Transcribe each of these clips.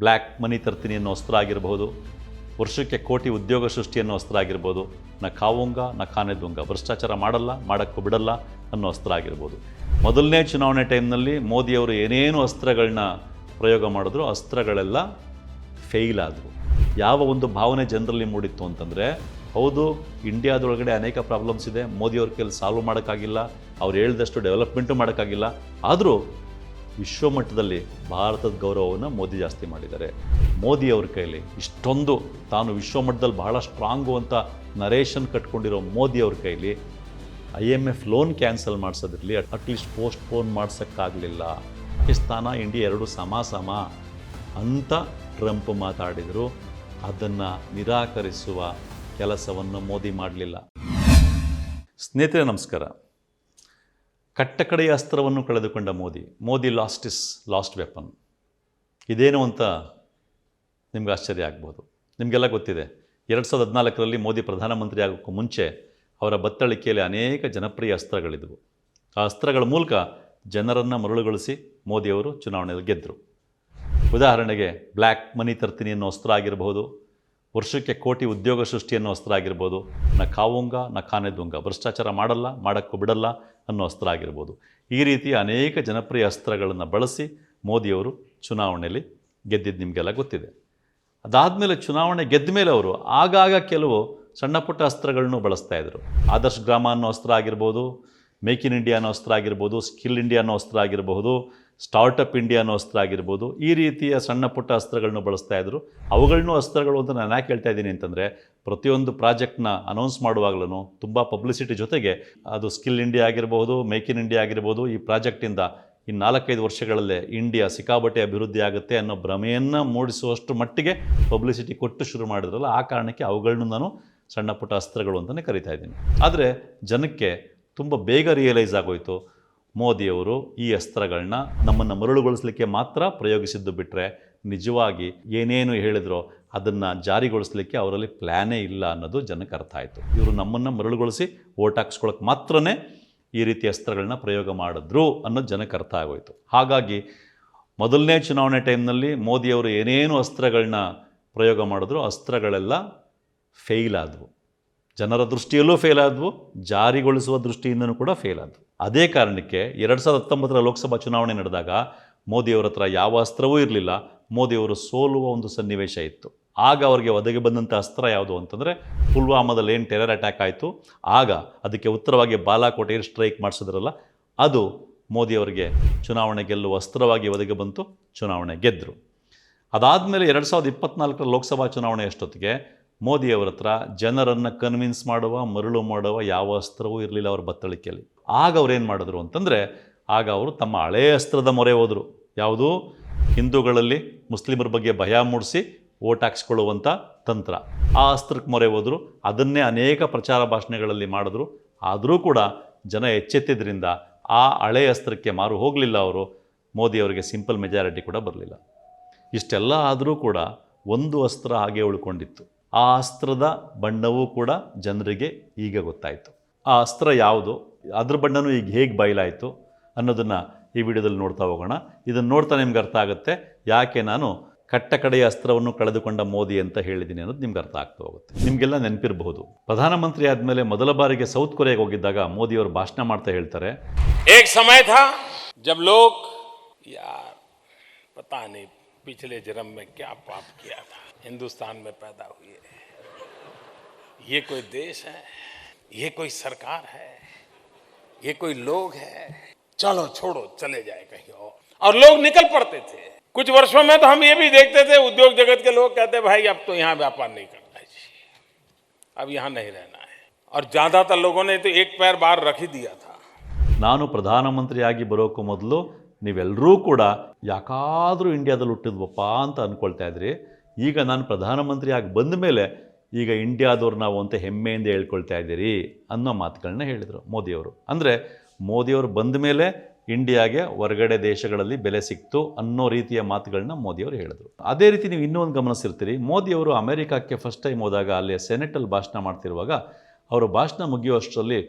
Black money ತರ್ತೀನಿ ಅನ್ನೋ ಅಸ್ತ್ರ ಆಗಿರಬಹುದು ವರ್ಷಕ್ಕೆ ಕೋಟಿ ಉದ್ಯೋಗ ಸೃಷ್ಟಿ ಅನ್ನೋ ಅಸ್ತ್ರ ಆಗಿರ್ಬೋದು ನ ಕಾವುಂಗ, ನ ಖಾನೆದುಂಗ. ಭ್ರಷ್ಟಾಚಾರ ಮಾಡಲ್ಲ, ಮಾಡೋಕ್ಕೂ ಬಿಡಲ್ಲ ಅನ್ನೋ ಅಸ್ತ್ರ ಆಗಿರ್ಬೋದು ಮೊದಲನೇ ಚುನಾವಣೆ ಟೈಮ್ನಲ್ಲಿ ಮೋದಿಯವರು ಏನೇನು ಅಸ್ತ್ರಗಳನ್ನ ಪ್ರಯೋಗ ಮಾಡಿದ್ರು, ಅಸ್ತ್ರಗಳೆಲ್ಲ ಫೇಲ್ ಆದವು. ಯಾವ ಒಂದು ಭಾವನೆ ಜನರಲ್ಲಿ ಮೂಡಿತ್ತು ಅಂತಂದರೆ, ಹೌದು, ಇಂಡಿಯಾದೊಳಗಡೆ ಅನೇಕ ಪ್ರಾಬ್ಲಮ್ಸ್ ಇದೆ, ಮೋದಿಯವ್ರ ಕೈಲಿ ಸಾಲ್ವ್ ಮಾಡೋಕ್ಕಾಗಿಲ್ಲ, ಅವ್ರು ಹೇಳಿದಷ್ಟು ಡೆವಲಪ್ಮೆಂಟು ಮಾಡೋಕ್ಕಾಗಿಲ್ಲ, ಆದರೂ ವಿಶ್ವಮಟ್ಟದಲ್ಲಿ ಭಾರತದ ಗೌರವವನ್ನು ಮೋದಿ ಜಾಸ್ತಿ ಮಾಡಿದ್ದಾರೆ. ಮೋದಿ ಅವ್ರ ಕೈಲಿ ಇಷ್ಟೊಂದು ತಾನು ವಿಶ್ವಮಟ್ಟದಲ್ಲಿ ಬಹಳ ಸ್ಟ್ರಾಂಗು ಅಂತ ನರೇಷನ್ ಕಟ್ಕೊಂಡಿರೋ ಮೋದಿ ಅವ್ರ ಕೈಲಿ I M F loan cancel ಮಾಡಿಸೋದಿರಲಿ at least postpone ಮಾಡ್ಸೋಕ್ಕಾಗಲಿಲ್ಲ. ಪಾಕಿಸ್ತಾನ ಇಂಡಿಯಾ ಎರಡು ಸಮ ಸಮ ಅಂತ ಟ್ರಂಪ್ ಮಾತಾಡಿದರು. ಅದನ್ನು ನಿರಾಕರಿಸುವ ಕೆಲಸವನ್ನು ಮೋದಿ ಮಾಡಲಿಲ್ಲ. ಸ್ನೇಹಿತರೆ, ನಮಸ್ಕಾರ. ಕಟ್ಟಕಡೆಯ ಅಸ್ತ್ರವನ್ನು ಕಳೆದುಕೊಂಡ Modi. Modi last is last weapon ಇದೇನು ಅಂತ ನಿಮ್ಗೆ ಆಶ್ಚರ್ಯ ಆಗ್ಬೋದು. ನಿಮಗೆಲ್ಲ ಗೊತ್ತಿದೆ. ಎರಡು ಸಾವಿರದ ಹದಿನಾಲ್ಕರಲ್ಲಿ ಮೋದಿ ಪ್ರಧಾನಮಂತ್ರಿ ಆಗೋಕ್ಕೂ ಮುಂಚೆ ಅವರ ಬತ್ತಳಿಕೆಯಲ್ಲಿ ಅನೇಕ ಜನಪ್ರಿಯ ಅಸ್ತ್ರಗಳಿದ್ದವು ಆ ಅಸ್ತ್ರಗಳ ಮೂಲಕ ಜನರನ್ನು ಮರಳುಗೊಳಿಸಿ ಮೋದಿಯವರು ಚುನಾವಣೆಯಲ್ಲಿ ಗೆದ್ದರು ಉದಾಹರಣೆಗೆ ಬ್ಲ್ಯಾಕ್ ಮನಿ ತರ್ತೀನಿ ಅನ್ನೋ ಅಸ್ತ್ರ ಆಗಿರಬಹುದು, ವರ್ಷಕ್ಕೆ ಕೋಟಿ ಉದ್ಯೋಗ ಸೃಷ್ಟಿ ಅನ್ನೋ ಅಸ್ತ್ರ ಆಗಿರ್ಬೋದು. ನ ಕಾವುಂಗ ನ ಖಾನೆದುಂಗ ಭ್ರಷ್ಟಾಚಾರ ಮಾಡಲ್ಲ, ಮಾಡೋಕ್ಕೂ ಬಿಡಲ್ಲ. ಅನ್ನೋ ಅಸ್ತ್ರ ಆಗಿರ್ಬೋದು. ಈ ರೀತಿಯ ಅನೇಕ ಜನಪ್ರಿಯ ಅಸ್ತ್ರಗಳನ್ನು ಬಳಸಿ ಮೋದಿಯವರು ಚುನಾವಣೆಯಲ್ಲಿ ಗೆದ್ದಿದ್ದು ನಿಮಗೆಲ್ಲ ಗೊತ್ತಿದೆ. ಅದಾದಮೇಲೆ ಚುನಾವಣೆ ಗೆದ್ದ ಮೇಲೆ ಅವರು ಆಗಾಗ ಕೆಲವು ಸಣ್ಣ ಪುಟ್ಟ ಅಸ್ತ್ರಗಳನ್ನು ಬಳಸ್ತಾ ಇದ್ದರು ಆದರ್ಶ್ ಗ್ರಾಮ ಅನ್ನೋ ಅಸ್ತ್ರ ಆಗಿರ್ಬೋದು, ಮೇಕ್ ಇನ್ ಇಂಡಿಯಾ ಅನ್ನೋ ಅಸ್ತ್ರ ಆಗಿರ್ಬೋದು, ಸ್ಕಿಲ್ ಇಂಡಿಯಾ ಅನ್ನೋ ಅಸ್ತ್ರ ಆಗಿರಬಹುದು ಸ್ಟಾರ್ಟಪ್ ಇಂಡಿಯಾ ಅನ್ನೋ ಅಸ್ತ್ರ ಆಗಿರ್ಬೋದು, ಈ ರೀತಿಯ ಸಣ್ಣ ಪುಟ್ಟ ಅಸ್ತ್ರಗಳನ್ನು ಬಳಸ್ತಾ ಇದ್ದರು ಅವುಗಳನ್ನೂ ಅಸ್ತ್ರಗಳು ಅಂತ ನಾನು ಯಾಕೆ ಹೇಳ್ತಾ ಇದ್ದೀನಿ ಅಂತಂದರೆ ಪ್ರತಿಯೊಂದು ಪ್ರಾಜೆಕ್ಟ್ನ ಅನೌನ್ಸ್ ಮಾಡುವಾಗಲೂ ತುಂಬ ಪಬ್ಲಿಸಿಟಿ ಜೊತೆಗೆ ಅದು ಸ್ಕಿಲ್ ಇಂಡಿಯಾ ಆಗಿರ್ಬೋದು ಮೇಕ್ ಇನ್ ಇಂಡಿಯಾ ಆಗಿರ್ಬೋದು ಈ ಪ್ರಾಜೆಕ್ಟಿಂದ ಇನ್ನು ನಾಲ್ಕೈದು ವರ್ಷಗಳಲ್ಲೇ ಇಂಡಿಯಾ ಸಿಕ್ಕಾಬಟ್ಟೆ ಅಭಿವೃದ್ಧಿ ಆಗುತ್ತೆ ಅನ್ನೋ ಭ್ರಮೆಯನ್ನು ಮೂಡಿಸುವಷ್ಟು ಮಟ್ಟಿಗೆ ಪಬ್ಲಿಸಿಟಿ ಕೊಟ್ಟು ಶುರು ಮಾಡಿದ್ರಲ್ಲ, ಆ ಕಾರಣಕ್ಕೆ ಅವುಗಳನ್ನು ನಾನು ಸಣ್ಣ ಪುಟ್ಟ ಅಸ್ತ್ರಗಳು ಅಂತಲೇ ಕರಿತಾ ಇದ್ದೀನಿ. ಆದರೆ ಜನಕ್ಕೆ ತುಂಬ ಬೇಗ ರಿಯಲೈಸ್ ಆಗೋಯಿತು, ಮೋದಿಯವರು ಈ ಅಸ್ತ್ರಗಳನ್ನ ನಮ್ಮನ್ನು ಮರಳುಗೊಳಿಸಲಿಕ್ಕೆ ಮಾತ್ರ ಪ್ರಯೋಗಿಸಿದ್ದು ಬಿಟ್ಟರೆ ನಿಜವಾಗಿ ಏನೇನು ಹೇಳಿದ್ರೋ ಅದನ್ನು ಜಾರಿಗೊಳಿಸಲಿಕ್ಕೆ ಅವರಲ್ಲಿ ಪ್ಲ್ಯಾನೇ ಇಲ್ಲ ಅನ್ನೋದು ಜನಕ್ಕೆ ಅರ್ಥ ಆಯಿತು. ಇವರು ನಮ್ಮನ್ನು ಮರಳುಗೊಳಿಸಿ ಓಟ್ ಹಾಕ್ಸ್ಕೊಳಕ್ಕೆ ಮಾತ್ರನೇ ಈ ರೀತಿ ಅಸ್ತ್ರಗಳನ್ನ ಪ್ರಯೋಗ ಮಾಡಿದ್ರು ಅನ್ನೋದು ಜನಕ್ಕೆ ಅರ್ಥ ಆಗೋಯಿತು. ಹಾಗಾಗಿ ಮೊದಲನೇ ಚುನಾವಣೆ ಟೈಮ್ನಲ್ಲಿ ಮೋದಿಯವರು ಏನೇನು ಅಸ್ತ್ರಗಳನ್ನ ಪ್ರಯೋಗ ಮಾಡಿದ್ರು ಅಸ್ತ್ರಗಳೆಲ್ಲ ಫೇಲ್ ಆದವು. ಜನರ ದೃಷ್ಟಿಯಲ್ಲೂ ಫೇಲ್ ಆದವು, ಜಾರಿಗೊಳಿಸುವ ದೃಷ್ಟಿಯಿಂದನೂ ಕೂಡ ಫೇಲ್ ಆದವು. ಅದೇ ಕಾರಣಕ್ಕೆ ಎರಡು ಸಾವಿರದ ಹತ್ತೊಂಬತ್ತರ ಲೋಕಸಭಾ ಚುನಾವಣೆ ನಡೆದಾಗ ಮೋದಿಯವರ ಹತ್ರ ಯಾವ ಅಸ್ತ್ರವೂ ಇರಲಿಲ್ಲ ಮೋದಿಯವರು ಸೋಲುವ ಒಂದು ಸನ್ನಿವೇಶ ಇತ್ತು. ಆಗ ಅವರಿಗೆ ಒದಗಿ ಬಂದಂಥ ಅಸ್ತ್ರ ಯಾವುದು ಅಂತಂದರೆ ಪುಲ್ವಾಮಾದಲ್ಲಿ ಏನು ಟೆರರ್ ಅಟ್ಯಾಕ್ ಆಯಿತು, ಆಗ ಅದಕ್ಕೆ ಉತ್ತರವಾಗಿ ಬಾಲಾಕೋಟ್ ಸ್ಟ್ರೈಕ್ ಮಾಡಿಸಿದ್ರಲ್ಲ, ಅದು ಮೋದಿಯವರಿಗೆ ಚುನಾವಣೆ ಗೆಲ್ಲುವ ಅಸ್ತ್ರವಾಗಿ ಒದಗಿ ಬಂತು, ಚುನಾವಣೆ ಗೆದ್ದರು ಅದಾದಮೇಲೆ ಎರಡು ಸಾವಿರದ ಇಪ್ಪತ್ನಾಲ್ಕರ ಲೋಕಸಭಾ ಚುನಾವಣೆ ಅಷ್ಟೊತ್ತಿಗೆ ಮೋದಿಯವರ ಹತ್ರ ಜನರನ್ನು ಕನ್ವಿನ್ಸ್ ಮಾಡುವ, ಮರಳು ಮಾಡುವ ಯಾವ ಅಸ್ತ್ರವೂ ಇರಲಿಲ್ಲ ಅವರ ಬತ್ತಳಿಕೆಯಲ್ಲಿ. ಆಗ ಅವ್ರು ಏನು ಮಾಡಿದ್ರು ಅಂತಂದರೆ, ಆಗ ಅವರು ತಮ್ಮ ಹಳೆಯ ಅಸ್ತ್ರದ ಮೊರೆ ಹೋದರು. ಯಾವುದು? ಹಿಂದೂಗಳಲ್ಲಿ ಮುಸ್ಲಿಮರ ಬಗ್ಗೆ ಭಯ ಮೂಡಿಸಿ ಓಟ್ ಹಾಕ್ಸ್ಕೊಳ್ಳುವಂಥ ತಂತ್ರ. ಆ ಅಸ್ತ್ರಕ್ಕೆ ಮೊರೆ ಹೋದರು, ಅದನ್ನೇ ಅನೇಕ ಪ್ರಚಾರ ಭಾಷಣಗಳಲ್ಲಿ ಮಾಡಿದ್ರು. ಆದರೂ ಕೂಡ ಜನ ಎಚ್ಚೆತ್ತಿದ್ದರಿಂದ ಆ ಹಳೆಯ ಅಸ್ತ್ರಕ್ಕೆ ಮಾರು ಹೋಗಲಿಲ್ಲ ಅವರು. ಮೋದಿಯವರಿಗೆ ಸಿಂಪಲ್ ಮೆಜಾರಿಟಿ ಕೂಡ ಬರಲಿಲ್ಲ. ಇಷ್ಟೆಲ್ಲ ಆದರೂ ಕೂಡ ಒಂದು ಅಸ್ತ್ರ ಹಾಗೆ ಉಳ್ಕೊಂಡಿತ್ತು. ಆ ಅಸ್ತ್ರದ ಬಣ್ಣವೂ ಕೂಡ ಜನರಿಗೆ ಈಗ ಗೊತ್ತಾಯಿತು. ಆ ಅಸ್ತ್ರ ಯಾವುದು? ಅದ್ರ ಬಣ್ಣನೂ ಈಗ ಹೇಗೆ ಬಯಲಾಯಿತು ಅನ್ನೋದನ್ನು ಈ ವಿಡಿಯೋದಲ್ಲಿ ನೋಡ್ತಾ ಹೋಗೋಣ. ಇದನ್ನು ನೋಡ್ತಾ ನಿಮ್ಗೆ ಅರ್ಥ ಆಗುತ್ತೆ. ಯಾಕೆ ನಾನು ಕಟ್ಟ ಕಡೆಯ ಅಸ್ತ್ರವನ್ನು ಕಳೆದುಕೊಂಡ ಮೋದಿ ಅಂತ ಹೇಳಿದ್ದೀನಿ ಅನ್ನೋದು ನಿಮ್ಗೆ ಅರ್ಥ ಆಗ್ತಾ ಹೋಗುತ್ತೆ ನಿಮಗೆಲ್ಲ ನೆನಪಿರಬಹುದು ಪ್ರಧಾನಮಂತ್ರಿ ಆದಮೇಲೆ ಮೊದಲ ಬಾರಿಗೆ ಸೌತ್ ಕೊರಿಯಾಗೆ ಹೋಗಿದ್ದಾಗ ಮೋದಿಯವರು ಭಾಷಣ ಮಾಡ್ತಾ ಹೇಳ್ತಾರೆ एक समय था जब लोग यार पता नहीं पिछले जन्म में क्या पाप किया था हिंदुस्तान में पैदा हुए ये कोई देश है ये कोई सरकार है ये कोई लोग है चलो छोड़ो चले जाए कहीं और और लोग निकल पड़ते थे कुछ वर्षों में तो हम ये भी देखते थे उद्योग जगत के लोग कहते भाई अब तो यहाँ व्यापार नहीं करना है जी अब यहाँ नहीं रहना है और ज्यादातर लोगों ने तो एक पैर बाहर रख ही दिया था ನಾನು ಪ್ರಧಾನಮಂತ್ರಿಯಾಗಿ ಬರೋಕ್ಕೂ ಮೊದಲು ನೀವೆಲ್ಲರೂ ಕೂಡ ಯಾಕಾದರೂ ಇಂಡಿಯಾದಲ್ಲಿ ಹುಟ್ಟಿದ್ವಪ್ಪ ಅಂತ ಅಂದ್ಕೊಳ್ತಾ ಇದ್ರಿ ಈಗ ನಾನು ಪ್ರಧಾನಮಂತ್ರಿ ಆಗಿ ಬಂದ ಮೇಲೆ ಈಗ ಇಂಡಿಯಾದವ್ರು ನಾವು ಅಂತ ಹೆಮ್ಮೆಯಿಂದ ಹೇಳ್ಕೊಳ್ತಾ ಇದ್ದೀರಿ ಅನ್ನೋ ಮಾತುಗಳನ್ನ ಹೇಳಿದರು ಮೋದಿಯವರು ಅಂದರೆ ಮೋದಿಯವರು ಬಂದ ಮೇಲೆ ಇಂಡಿಯಾಗೆ ಹೊರಗಡೆ ದೇಶಗಳಲ್ಲಿ ಬೆಲೆ ಸಿಕ್ತು ಅನ್ನೋ ರೀತಿಯ ಮಾತುಗಳನ್ನ ಮೋದಿಯವರು ಹೇಳಿದರು. ಅದೇ ರೀತಿ ನೀವು ಇನ್ನೂ ಒಂದು ಗಮನಿಸಿರ್ತೀರಿ, ಮೋದಿಯವರು ಅಮೆರಿಕಕ್ಕೆ ಫಸ್ಟ್ ಟೈಮ್ ಹೋದಾಗ ಅಲ್ಲಿ ಸೆನೆಟಲ್ಲಿ ಭಾಷಣ ಮಾಡ್ತಿರುವಾಗ ಅವರು ಭಾಷಣ ಮುಗಿಯುವಷ್ಟರಲ್ಲಿ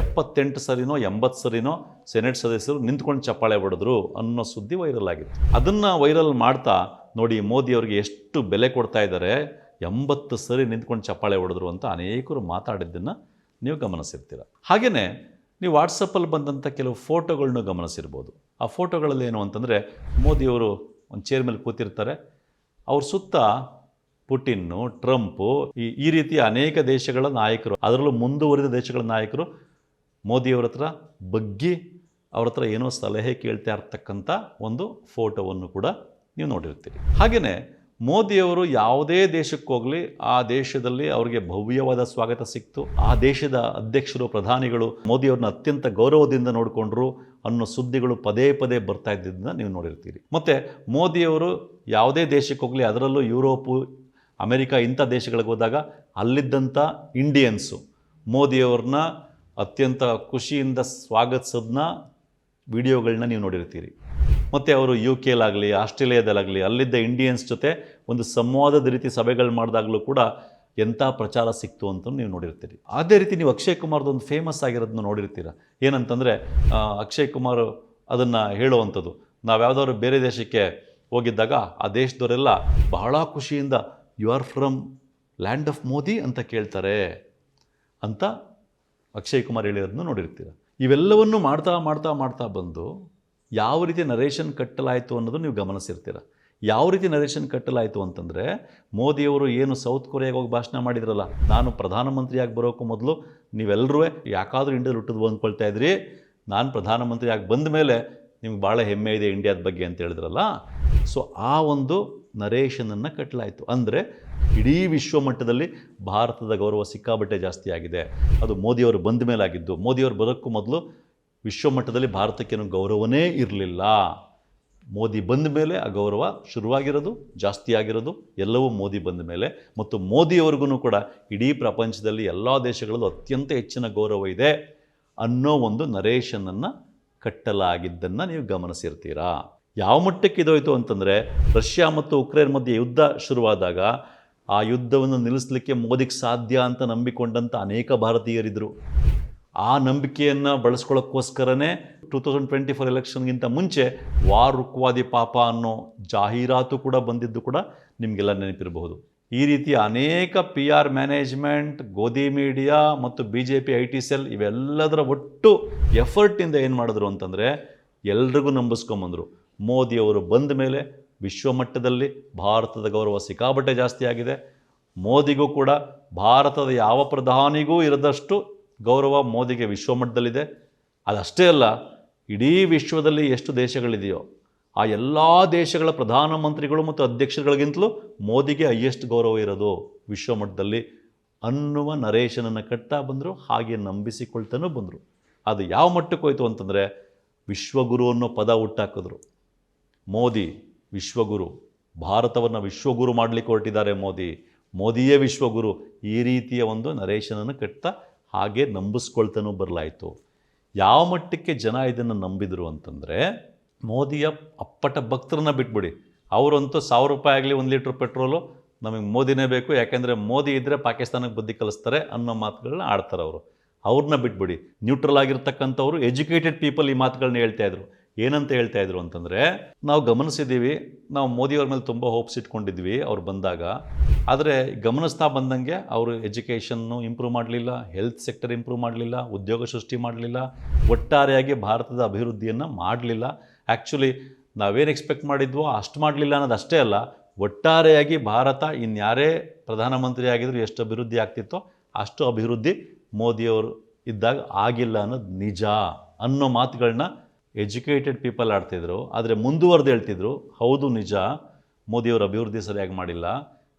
ಎಪ್ಪತ್ತೆಂಟು ಸರಿನೋ ಎಂಬತ್ತು ಸರಿನೋ ಸೆನೆಟ್ ಸದಸ್ಯರು ನಿಂತ್ಕೊಂಡು ಚಪ್ಪಾಳೆ ಹೊಡೆದ್ರು ಅನ್ನೋ ಸುದ್ದಿ ವೈರಲ್ ಆಗಿತ್ತು. ಅದನ್ನು ವೈರಲ್ ಮಾಡ್ತಾ ನೋಡಿ ಮೋದಿ ಅವರಿಗೆ ಎಷ್ಟು ಬೆಲೆ ಕೊಡ್ತಾ ಇದ್ದಾರೆ, ಎಂಬತ್ತು ಸರಿ ನಿಂತ್ಕೊಂಡು ಚಪ್ಪಾಳೆ ಹೊಡೆದ್ರು ಅಂತ ಅನೇಕರು ಮಾತಾಡಿದ್ದನ್ನು ನೀವು ಗಮನಿಸಿರ್ತೀರ. ಹಾಗೆಯೇ ನೀವು ವಾಟ್ಸಪ್ಪಲ್ಲಿ ಬಂದಂಥ ಕೆಲವು ಫೋಟೋಗಳನ್ನೂ ಗಮನಿಸಿರ್ಬೋದು. ಆ ಫೋಟೋಗಳಲ್ಲಿ ಏನು ಅಂತಂದರೆ ಮೋದಿಯವರು ಒಂದು ಚೇರ್ ಮೇಲೆ ಕೂತಿರ್ತಾರೆ. ಅವ್ರ ಸುತ್ತ ಪುಟಿನ್ನು, ಟ್ರಂಪು, ಈ ಈ ರೀತಿಯ ಅನೇಕ ದೇಶಗಳ ನಾಯಕರು, ಅದರಲ್ಲೂ ಮುಂದುವರಿದ ದೇಶಗಳ ನಾಯಕರು ಮೋದಿಯವ್ರ ಹತ್ರ ಬಗ್ಗಿ ಅವ್ರ ಹತ್ರ ಏನೋ ಸಲಹೆ ಕೇಳ್ತಾ ಇರ್ತಕ್ಕಂಥ ಒಂದು ಫೋಟೋವನ್ನು ಕೂಡ ನೀವು ನೋಡಿರ್ತೀರಿ. ಹಾಗೆಯೇ ಮೋದಿಯವರು ಯಾವುದೇ ದೇಶಕ್ಕೆ ಹೋಗಲಿ, ಆ ದೇಶದಲ್ಲಿ ಅವರಿಗೆ ಭವ್ಯವಾದ ಸ್ವಾಗತ ಸಿಕ್ತು. ಆ ದೇಶದ ಅಧ್ಯಕ್ಷರು, ಪ್ರಧಾನಿಗಳು ಮೋದಿಯವ್ರನ್ನ ಅತ್ಯಂತ ಗೌರವದಿಂದ ನೋಡಿಕೊಂಡ್ರು ಅನ್ನೋ ಸುದ್ದಿಗಳು ಪದೇ ಪದೇ ಬರ್ತಾ ಇದ್ದಿದ್ದನ್ನ ನೀವು ನೋಡಿರ್ತೀರಿ. ಮತ್ತು ಮೋದಿಯವರು ಯಾವುದೇ ದೇಶಕ್ಕೆ ಹೋಗಲಿ, ಅದರಲ್ಲೂ ಯುರೋಪು, ಅಮೆರಿಕ ಇಂಥ ದೇಶಗಳಿಗೆ ಹೋದಾಗ ಅಲ್ಲಿದ್ದಂಥ ಇಂಡಿಯನ್ಸು ಮೋದಿಯವ್ರನ್ನ ಅತ್ಯಂತ ಖುಷಿಯಿಂದ ಸ್ವಾಗತಿಸೋದನ್ನ ವಿಡಿಯೋಗಳನ್ನ ನೀವು ನೋಡಿರ್ತೀರಿ. ಮತ್ತು ಅವರು ಯು ಕೆಲಾಗಲಿ ಆಸ್ಟ್ರೇಲಿಯಾದಲ್ಲಾಗಲಿ, ಅಲ್ಲಿದ್ದ ಇಂಡಿಯನ್ಸ್ ಜೊತೆ ಒಂದು ಸಂವಾದದ ರೀತಿ ಸಭೆಗಳು ಮಾಡಿದಾಗಲೂ ಕೂಡ ಎಂಥ ಪ್ರಚಾರ ಸಿಕ್ತು ಅಂತ ನೀವು ನೋಡಿರ್ತೀರಿ. ಅದೇ ರೀತಿ ನೀವು ಅಕ್ಷಯ್ ಕುಮಾರ್ದು ಒಂದು ಫೇಮಸ್ ಆಗಿರೋದನ್ನ ನೋಡಿರ್ತೀರ? ಏನಂತಂದರೆ ಅಕ್ಷಯ್ ಕುಮಾರ್ ಅದನ್ನು ಹೇಳುವಂಥದ್ದು ನಾವು ಯಾವುದಾದ್ರು ಬೇರೆ ದೇಶಕ್ಕೆ ಹೋಗಿದ್ದಾಗ ಆ ದೇಶದವರೆಲ್ಲ ಬಹಳ ಖುಷಿಯಿಂದ you are from land of Modi ಅಂತ ಕೇಳ್ತಾರೆ ಅಂತ ಅಕ್ಷಯ್ ಕುಮಾರ್ ಹೇಳಿರೋದನ್ನು ನೋಡಿರ್ತೀರ? ಇವೆಲ್ಲವನ್ನು ಮಾಡ್ತಾ ಮಾಡ್ತಾ ಮಾಡ್ತಾ ಬಂದು ಯಾವ ರೀತಿ ನರೇಷನ್ ಕಟ್ಟಲಾಯಿತು ಅನ್ನೋದು ನೀವು ಗಮನಿಸಿರ್ತೀರ. ಯಾವ ರೀತಿ ನರೇಷನ್ ಕಟ್ಟಲಾಯಿತು ಅಂತಂದರೆ, ಮೋದಿಯವರು ಏನು ಸೌತ್ ಕೊರಿಯಾಗೆ ಹೋಗಿ ಭಾಷಣ ಮಾಡಿದ್ರಲ್ಲ, ನಾನು ಪ್ರಧಾನಮಂತ್ರಿಯಾಗಿ ಬರೋಕ್ಕೂ ಮೊದಲು ನೀವೆಲ್ಲರೂ ಯಾಕಾದರೂ ಇಂಡಿಯಾದಲ್ಲಿ ಹುಟ್ಟಿದ್ವು ಅಂದ್ಕೊಳ್ತಾ ಇದ್ರಿ, ನಾನು ಪ್ರಧಾನಮಂತ್ರಿಯಾಗಿ ಬಂದ ಮೇಲೆ ನಿಮ್ಗೆ ಭಾಳ ಹೆಮ್ಮೆ ಇದೆ ಇಂಡಿಯಾದ ಬಗ್ಗೆ ಅಂತ ಹೇಳಿದ್ರಲ್ಲ, ಸೊ ಆ ಒಂದು ನರೇಷನನ್ನು ಕಟ್ಟಲಾಯಿತು ಅಂದರೆ ಇಡೀ ವಿಶ್ವ ಮಟ್ಟದಲ್ಲಿ ಭಾರತದ ಗೌರವ ಸಿಕ್ಕಾಬಟ್ಟೆ ಜಾಸ್ತಿ ಆಗಿದೆ. ಅದು ಮೋದಿಯವರು ಬಂದ ಮೇಲಾಗಿದ್ದು, ಮೋದಿಯವರು ಬರೋಕ್ಕೂ ಮೊದಲು ವಿಶ್ವ ಮಟ್ಟದಲ್ಲಿ ಭಾರತಕ್ಕೇನು ಗೌರವನೇ ಇರಲಿಲ್ಲ. ಮೋದಿ ಬಂದ ಮೇಲೆ ಆ ಗೌರವ ಶುರುವಾಗಿರೋದು, ಜಾಸ್ತಿ ಆಗಿರೋದು, ಎಲ್ಲವೂ ಮೋದಿ ಬಂದ ಮೇಲೆ. ಮತ್ತು ಮೋದಿಯವ್ರಿಗೂ ಕೂಡ ಇಡೀ ಪ್ರಪಂಚದಲ್ಲಿ ಎಲ್ಲ ದೇಶಗಳಲ್ಲೂ ಅತ್ಯಂತ ಹೆಚ್ಚಿನ ಗೌರವ ಇದೆ ಅನ್ನೋ ಒಂದು ನರೇಶನನ್ನು ಕಟ್ಟಲಾಗಿದ್ದನ್ನು ನೀವು ಗಮನಿಸಿರ್ತೀರಾ? ಯಾವ ಮಟ್ಟಕ್ಕೆ ಇದೋಯಿತು ಅಂತಂದರೆ, ರಷ್ಯಾ ಮತ್ತು ಉಕ್ರೇನ್ ಮಧ್ಯೆ ಯುದ್ಧ ಶುರುವಾದಾಗ ಆ ಯುದ್ಧವನ್ನು ನಿಲ್ಲಿಸಲಿಕ್ಕೆ ಮೋದಿಗೆ ಸಾಧ್ಯ ಅಂತ ನಂಬಿಕೊಂಡಂಥ ಅನೇಕ ಭಾರತೀಯರಿದ್ದರು ಆ ನಂಬಿಕೆಯನ್ನು ಬಳಸ್ಕೊಳ್ಳೋಕ್ಕೋಸ್ಕರನೇ ಟೂ ತೌಸಂಡ್ ಟ್ವೆಂಟಿ ಫೋರ್ ಎಲೆಕ್ಷನ್ಗಿಂತ ಮುಂಚೆ ವಾರ್ ರುಕ್ವಾದಿ ಪಾಪ ಅನ್ನೋ ಜಾಹೀರಾತು ಕೂಡ ಬಂದಿದ್ದು ಕೂಡ ನಿಮಗೆಲ್ಲ ನೆನಪಿರಬಹುದು. ಈ ರೀತಿ ಅನೇಕ P R management Godi media ಮತ್ತು B J P I T cell ಇವೆಲ್ಲದರ ಒಟ್ಟು ಎಫರ್ಟಿಂದ ಏನು ಮಾಡಿದ್ರು ಅಂತಂದರೆ ಎಲ್ರಿಗೂ ನಂಬಿಸ್ಕೊಂಬಂದರು. ಮೋದಿಯವರು ಬಂದ ಮೇಲೆ ವಿಶ್ವಮಟ್ಟದಲ್ಲಿ ಭಾರತದ ಗೌರವ ಸಿಕ್ಕಾಬಟ್ಟೆ ಜಾಸ್ತಿ ಆಗಿದೆ. ಮೋದಿಗೂ ಕೂಡ ಭಾರತದ ಯಾವ ಪ್ರಧಾನಿಗೂ ಇರದಷ್ಟು ಗೌರವ ಮೋದಿಗೆ ವಿಶ್ವಮಟ್ಟದಲ್ಲಿದೆ. ಅದಷ್ಟೇ ಅಲ್ಲ, ಇಡೀ ವಿಶ್ವದಲ್ಲಿ ಎಷ್ಟು ದೇಶಗಳಿದೆಯೋ, ಆ ಎಲ್ಲ ದೇಶಗಳ ಪ್ರಧಾನಮಂತ್ರಿಗಳು ಮತ್ತು ಅಧ್ಯಕ್ಷರುಗಳಿಗಿಂತಲೂ ಮೋದಿಗೆ ಹೈಯೆಸ್ಟ್ ಗೌರವ ಇರೋದು ವಿಶ್ವಮಟ್ಟದಲ್ಲಿ. ಅನ್ನುವ ನರೇಶನನ್ನು ಕಟ್ತಾ ಬಂದರು, ಹಾಗೆ ನಂಬಿಸಿಕೊಳ್ತಾನೂ ಬಂದರು. ಅದು ಯಾವ ಮಟ್ಟಕ್ಕೆ ಹೋಯಿತು ಅಂತಂದರೆ, ವಿಶ್ವಗುರು ಅನ್ನೋ ಪದ ಹುಟ್ಟಾಕಿದ್ರು. ಮೋದಿ ವಿಶ್ವಗುರು, ಭಾರತವನ್ನು ವಿಶ್ವಗುರು ಮಾಡಲಿಕ್ಕೆ ಹೊರಟಿದ್ದಾರೆ ಮೋದಿ. ಮೋದಿಯೇ ವಿಶ್ವಗುರು. ಈ ರೀತಿಯ ಒಂದು ನರೇಶನನ್ನು ಕಟ್ತಾ ಹಾಗೆ ನಂಬಿಸ್ಕೊಳ್ತಾನೂ ಬರಲಾಯಿತು. ಯಾವ ಮಟ್ಟಕ್ಕೆ ಜನ ಇದನ್ನು ನಂಬಿದರು ಅಂತಂದರೆ, ಮೋದಿಯ ಅಪ್ಪಟ ಭಕ್ತರನ್ನ ಬಿಟ್ಬಿಡಿ. ಅವರಂತೂ ಸಾವಿರ ರೂಪಾಯಿ ಆಗಲಿ, ಒಂದು ಲೀಟ್ರ್ ಪೆಟ್ರೋಲು ನಮಗೆ ಮೋದಿನೇ ಬೇಕು. ಯಾಕೆಂದರೆ ಮೋದಿ ಇದ್ದರೆ ಪಾಕಿಸ್ತಾನಕ್ಕೆ ಬುದ್ಧಿ ಕಲಿಸ್ತಾರೆ ಅನ್ನೋ ಮಾತುಗಳನ್ನ ಆಡ್ತಾರೆ ಅವರು ಅವ್ರನ್ನ ಬಿಟ್ಬಿಡಿ. ನ್ಯೂಟ್ರಲ್ ಆಗಿರ್ತಕ್ಕಂಥವ್ರು ಎಜುಕೇಟೆಡ್ ಪೀಪಲ್ ಈ ಮಾತುಗಳನ್ನ ಹೇಳ್ತಾ ಇದ್ರು. ಏನಂತ ಹೇಳ್ತಾ ಇದ್ರು ಅಂತಂದರೆ, ನಾವು ಗಮನಿಸಿದ್ದೀವಿ ನಾವು ಮೋದಿಯವ್ರ ಮೇಲೆ ತುಂಬ ಹೋಪ್ಸ್ ಇಟ್ಕೊಂಡಿದ್ವಿ ಅವ್ರು ಬಂದಾಗ. ಆದರೆ ಗಮನಿಸ್ತಾ ಬಂದಂಗೆ ಅವರು ಎಜುಕೇಷನ್ನು ಇಂಪ್ರೂವ್ ಮಾಡಲಿಲ್ಲ ಹೆಲ್ತ್ ಸೆಕ್ಟರ್ ಇಂಪ್ರೂವ್ ಮಾಡಲಿಲ್ಲ, ಉದ್ಯೋಗ ಸೃಷ್ಟಿ ಮಾಡಲಿಲ್ಲ, ಒಟ್ಟಾರೆಯಾಗಿ ಭಾರತದ ಅಭಿವೃದ್ಧಿಯನ್ನು ಮಾಡಲಿಲ್ಲ. ಆ್ಯಕ್ಚುಲಿ ನಾವೇನು ಎಕ್ಸ್ಪೆಕ್ಟ್ ಮಾಡಿದ್ವೋ ಅಷ್ಟು ಮಾಡಲಿಲ್ಲ ಅನ್ನೋದು ಅಷ್ಟೇ ಅಲ್ಲ, ಒಟ್ಟಾರೆಯಾಗಿ ಭಾರತ ಇನ್ಯಾರೇ ಪ್ರಧಾನಮಂತ್ರಿ ಆಗಿದ್ರು ಎಷ್ಟು ಅಭಿವೃದ್ಧಿ ಆಗ್ತಿತ್ತೋ ಅಷ್ಟು ಅಭಿವೃದ್ಧಿ ಮೋದಿಯವರು ಇದ್ದಾಗ ಆಗಿಲ್ಲ ಅನ್ನೋದು ನಿಜ ಅನ್ನೋ ಮಾತುಗಳನ್ನ ಎಜುಕೇಟೆಡ್ ಪೀಪಲ್ ಆಡ್ತಿದ್ರು, ಆದರೆ ಮುಂದುವರೆದು ಹೇಳ್ತಿದ್ರು, ಹೌದು ನಿಜ, ಮೋದಿಯವರು ಅಭಿವೃದ್ಧಿ ಸರಿಯಾಗಿ ಮಾಡಿಲ್ಲ,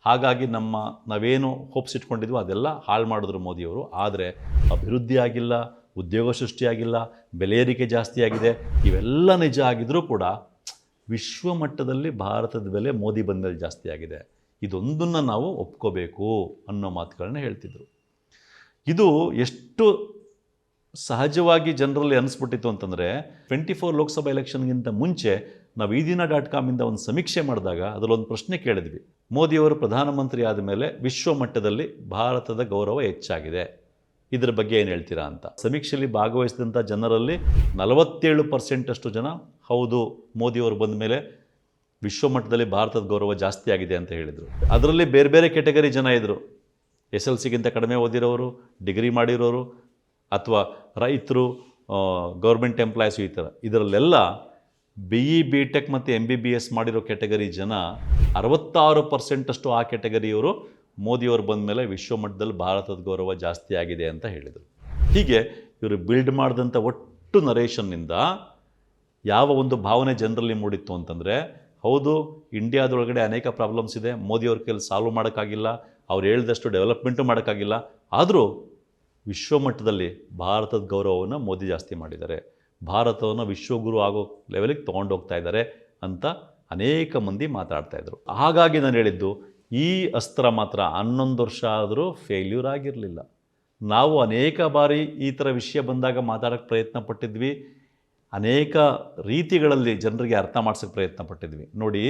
ಹಾಗಾಗಿ ನಮ್ಮ, ನಾವೇನು ಹೋಪ್ಸ್ ಇಟ್ಕೊಂಡಿದ್ವೋ ಅದೆಲ್ಲ ಹಾಳು ಮಾಡಿದ್ರು ಮೋದಿಯವರು, ಆದರೆ ಅಭಿವೃದ್ಧಿ ಆಗಿಲ್ಲ, ಉದ್ಯೋಗ ಸೃಷ್ಟಿಯಾಗಿಲ್ಲ ಬೆಲೆ ಏರಿಕೆ ಜಾಸ್ತಿ ಆಗಿದೆ, ಇವೆಲ್ಲ ನಿಜ ಆಗಿದ್ರೂ ಕೂಡ ವಿಶ್ವ ಮಟ್ಟದಲ್ಲಿ ಭಾರತದ ಬೆಲೆ ಮೋದಿ ಬಂದಲ್ಲಿ ಜಾಸ್ತಿ ಆಗಿದೆ. ಇದೊಂದನ್ನು ನಾವು ಒಪ್ಕೋಬೇಕು ಅನ್ನೋ ಮಾತುಗಳನ್ನ ಹೇಳ್ತಿದ್ರು. ಇದು ಎಷ್ಟು ಸಹಜವಾಗಿ ಜನರಲ್ಲಿ ಅನಿಸ್ಬಿಟ್ಟಿತ್ತು ಅಂತಂದರೆ ಟ್ವೆಂಟಿ ಫೋರ್ ಲೋಕಸಭಾ ಎಲೆಕ್ಷನ್ಗಿಂತ ಮುಂಚೆ ನಾವು ಈ ಡಾಟ್ ಕಾಮಿಂದ ಒಂದು ಸಮೀಕ್ಷೆ ಮಾಡಿದಾಗ ಅದರಲ್ಲೊಂದು ಪ್ರಶ್ನೆ ಕೇಳಿದ್ವಿ. ಮೋದಿಯವರು ಪ್ರಧಾನಮಂತ್ರಿ ಆದ ಮೇಲೆ ವಿಶ್ವ ಮಟ್ಟದಲ್ಲಿ ಭಾರತದ ಗೌರವ ಹೆಚ್ಚಾಗಿದೆ. ಇದರ ಬಗ್ಗೆ ಏನು ಹೇಳ್ತೀರಾ ಅಂತ. ಸಮೀಕ್ಷೆಯಲ್ಲಿ ಭಾಗವಹಿಸಿದಂಥ ಜನರಲ್ಲಿ ನಲವತ್ತೇಳು ಪರ್ಸೆಂಟಷ್ಟು ಜನ, ಹೌದು ಮೋದಿಯವರು ಬಂದ ಮೇಲೆ ವಿಶ್ವ ಮಟ್ಟದಲ್ಲಿ ಭಾರತದ ಗೌರವ ಜಾಸ್ತಿ ಆಗಿದೆ ಅಂತ ಹೇಳಿದರು. ಅದರಲ್ಲಿ ಬೇರೆ ಬೇರೆ ಕೆಟಗರಿ ಜನ ಇದ್ದರು ಎಸ್ ಎಲ್ ಸಿಗಿಂತ ಕಡಿಮೆ ಓದಿರೋರು ಡಿಗ್ರಿ ಮಾಡಿರೋರು ಅಥವಾ ರೈತರು ಗೌರ್ಮೆಂಟ್ ಎಂಪ್ಲಾಯೀಸು ಈ ಥರ ಇದರಲ್ಲೆಲ್ಲ ಬಿ ಇ ಬಿ ಟೆಕ್ ಮತ್ತು ಎಂ ಬಿ ಬಿ ಎಸ್ ಮಾಡಿರೋ ಕೆಟಗರಿ ಜನ ಅರವತ್ತಾರು ಪರ್ಸೆಂಟಷ್ಟು ಆ ಕೆಟಗರಿಯವರು ಮೋದಿಯವರು ಬಂದ ಮೇಲೆ ವಿಶ್ವಮಟ್ಟದಲ್ಲಿ ಭಾರತದ ಗೌರವ ಜಾಸ್ತಿ ಆಗಿದೆ ಅಂತ ಹೇಳಿದರು. ಹೀಗೆ ಇವರು ಬಿಲ್ಡ್ ಮಾಡಿದಂಥ ಒಟ್ಟು ನರೇಷನ್ನಿಂದ ಯಾವ ಒಂದು ಭಾವನೆ ಜನರಲ್ಲಿ ಮೂಡಿತ್ತು ಅಂತಂದರೆ, ಹೌದು ಇಂಡಿಯಾದೊಳಗಡೆ ಅನೇಕ ಪ್ರಾಬ್ಲಮ್ಸ್ ಇದೆ, ಮೋದಿಯವ್ರ ಕೈಯಲ್ಲಿ ಸಾಲ್ವ್ ಮಾಡೋಕ್ಕಾಗಿಲ್ಲ, ಅವ್ರು ಹೇಳಿದಷ್ಟು ಡೆವಲಪ್ಮೆಂಟು ಮಾಡೋಕ್ಕಾಗಿಲ್ಲ, ಆದರೂ ವಿಶ್ವಮಟ್ಟದಲ್ಲಿ ಭಾರತದ ಗೌರವವನ್ನು ಮೋದಿ ಜಾಸ್ತಿ ಮಾಡಿದ್ದಾರೆ. ಭಾರತವನ್ನು ವಿಶ್ವಗುರು ಆಗೋ ಲೆವೆಲಿಗೆ ತೊಗೊಂಡೋಗ್ತಾ ಇದ್ದಾರೆ ಅಂತ ಅನೇಕ ಮಂದಿ ಮಾತಾಡ್ತಾ ಇದ್ರು. ಹಾಗಾಗಿ ನಾನು ಹೇಳಿದ್ದು, ಈ ಅಸ್ತ್ರ ಮಾತ್ರ ಹನ್ನೊಂದು ವರ್ಷ ಆದರೂ ಫೇಲ್ಯೂರ್ ಆಗಿರಲಿಲ್ಲ. ನಾವು ಅನೇಕ ಬಾರಿ ಈ ಥರ ವಿಷಯ ಬಂದಾಗ ಮಾತಾಡೋಕ್ಕೆ ಪ್ರಯತ್ನ ಪಟ್ಟಿದ್ವಿ. ಅನೇಕ ರೀತಿಗಳಲ್ಲಿ ಜನರಿಗೆ ಅರ್ಥ ಮಾಡ್ಸೋಕ್ಕೆ ಪ್ರಯತ್ನ ಪಟ್ಟಿದ್ವಿ. ನೋಡಿ,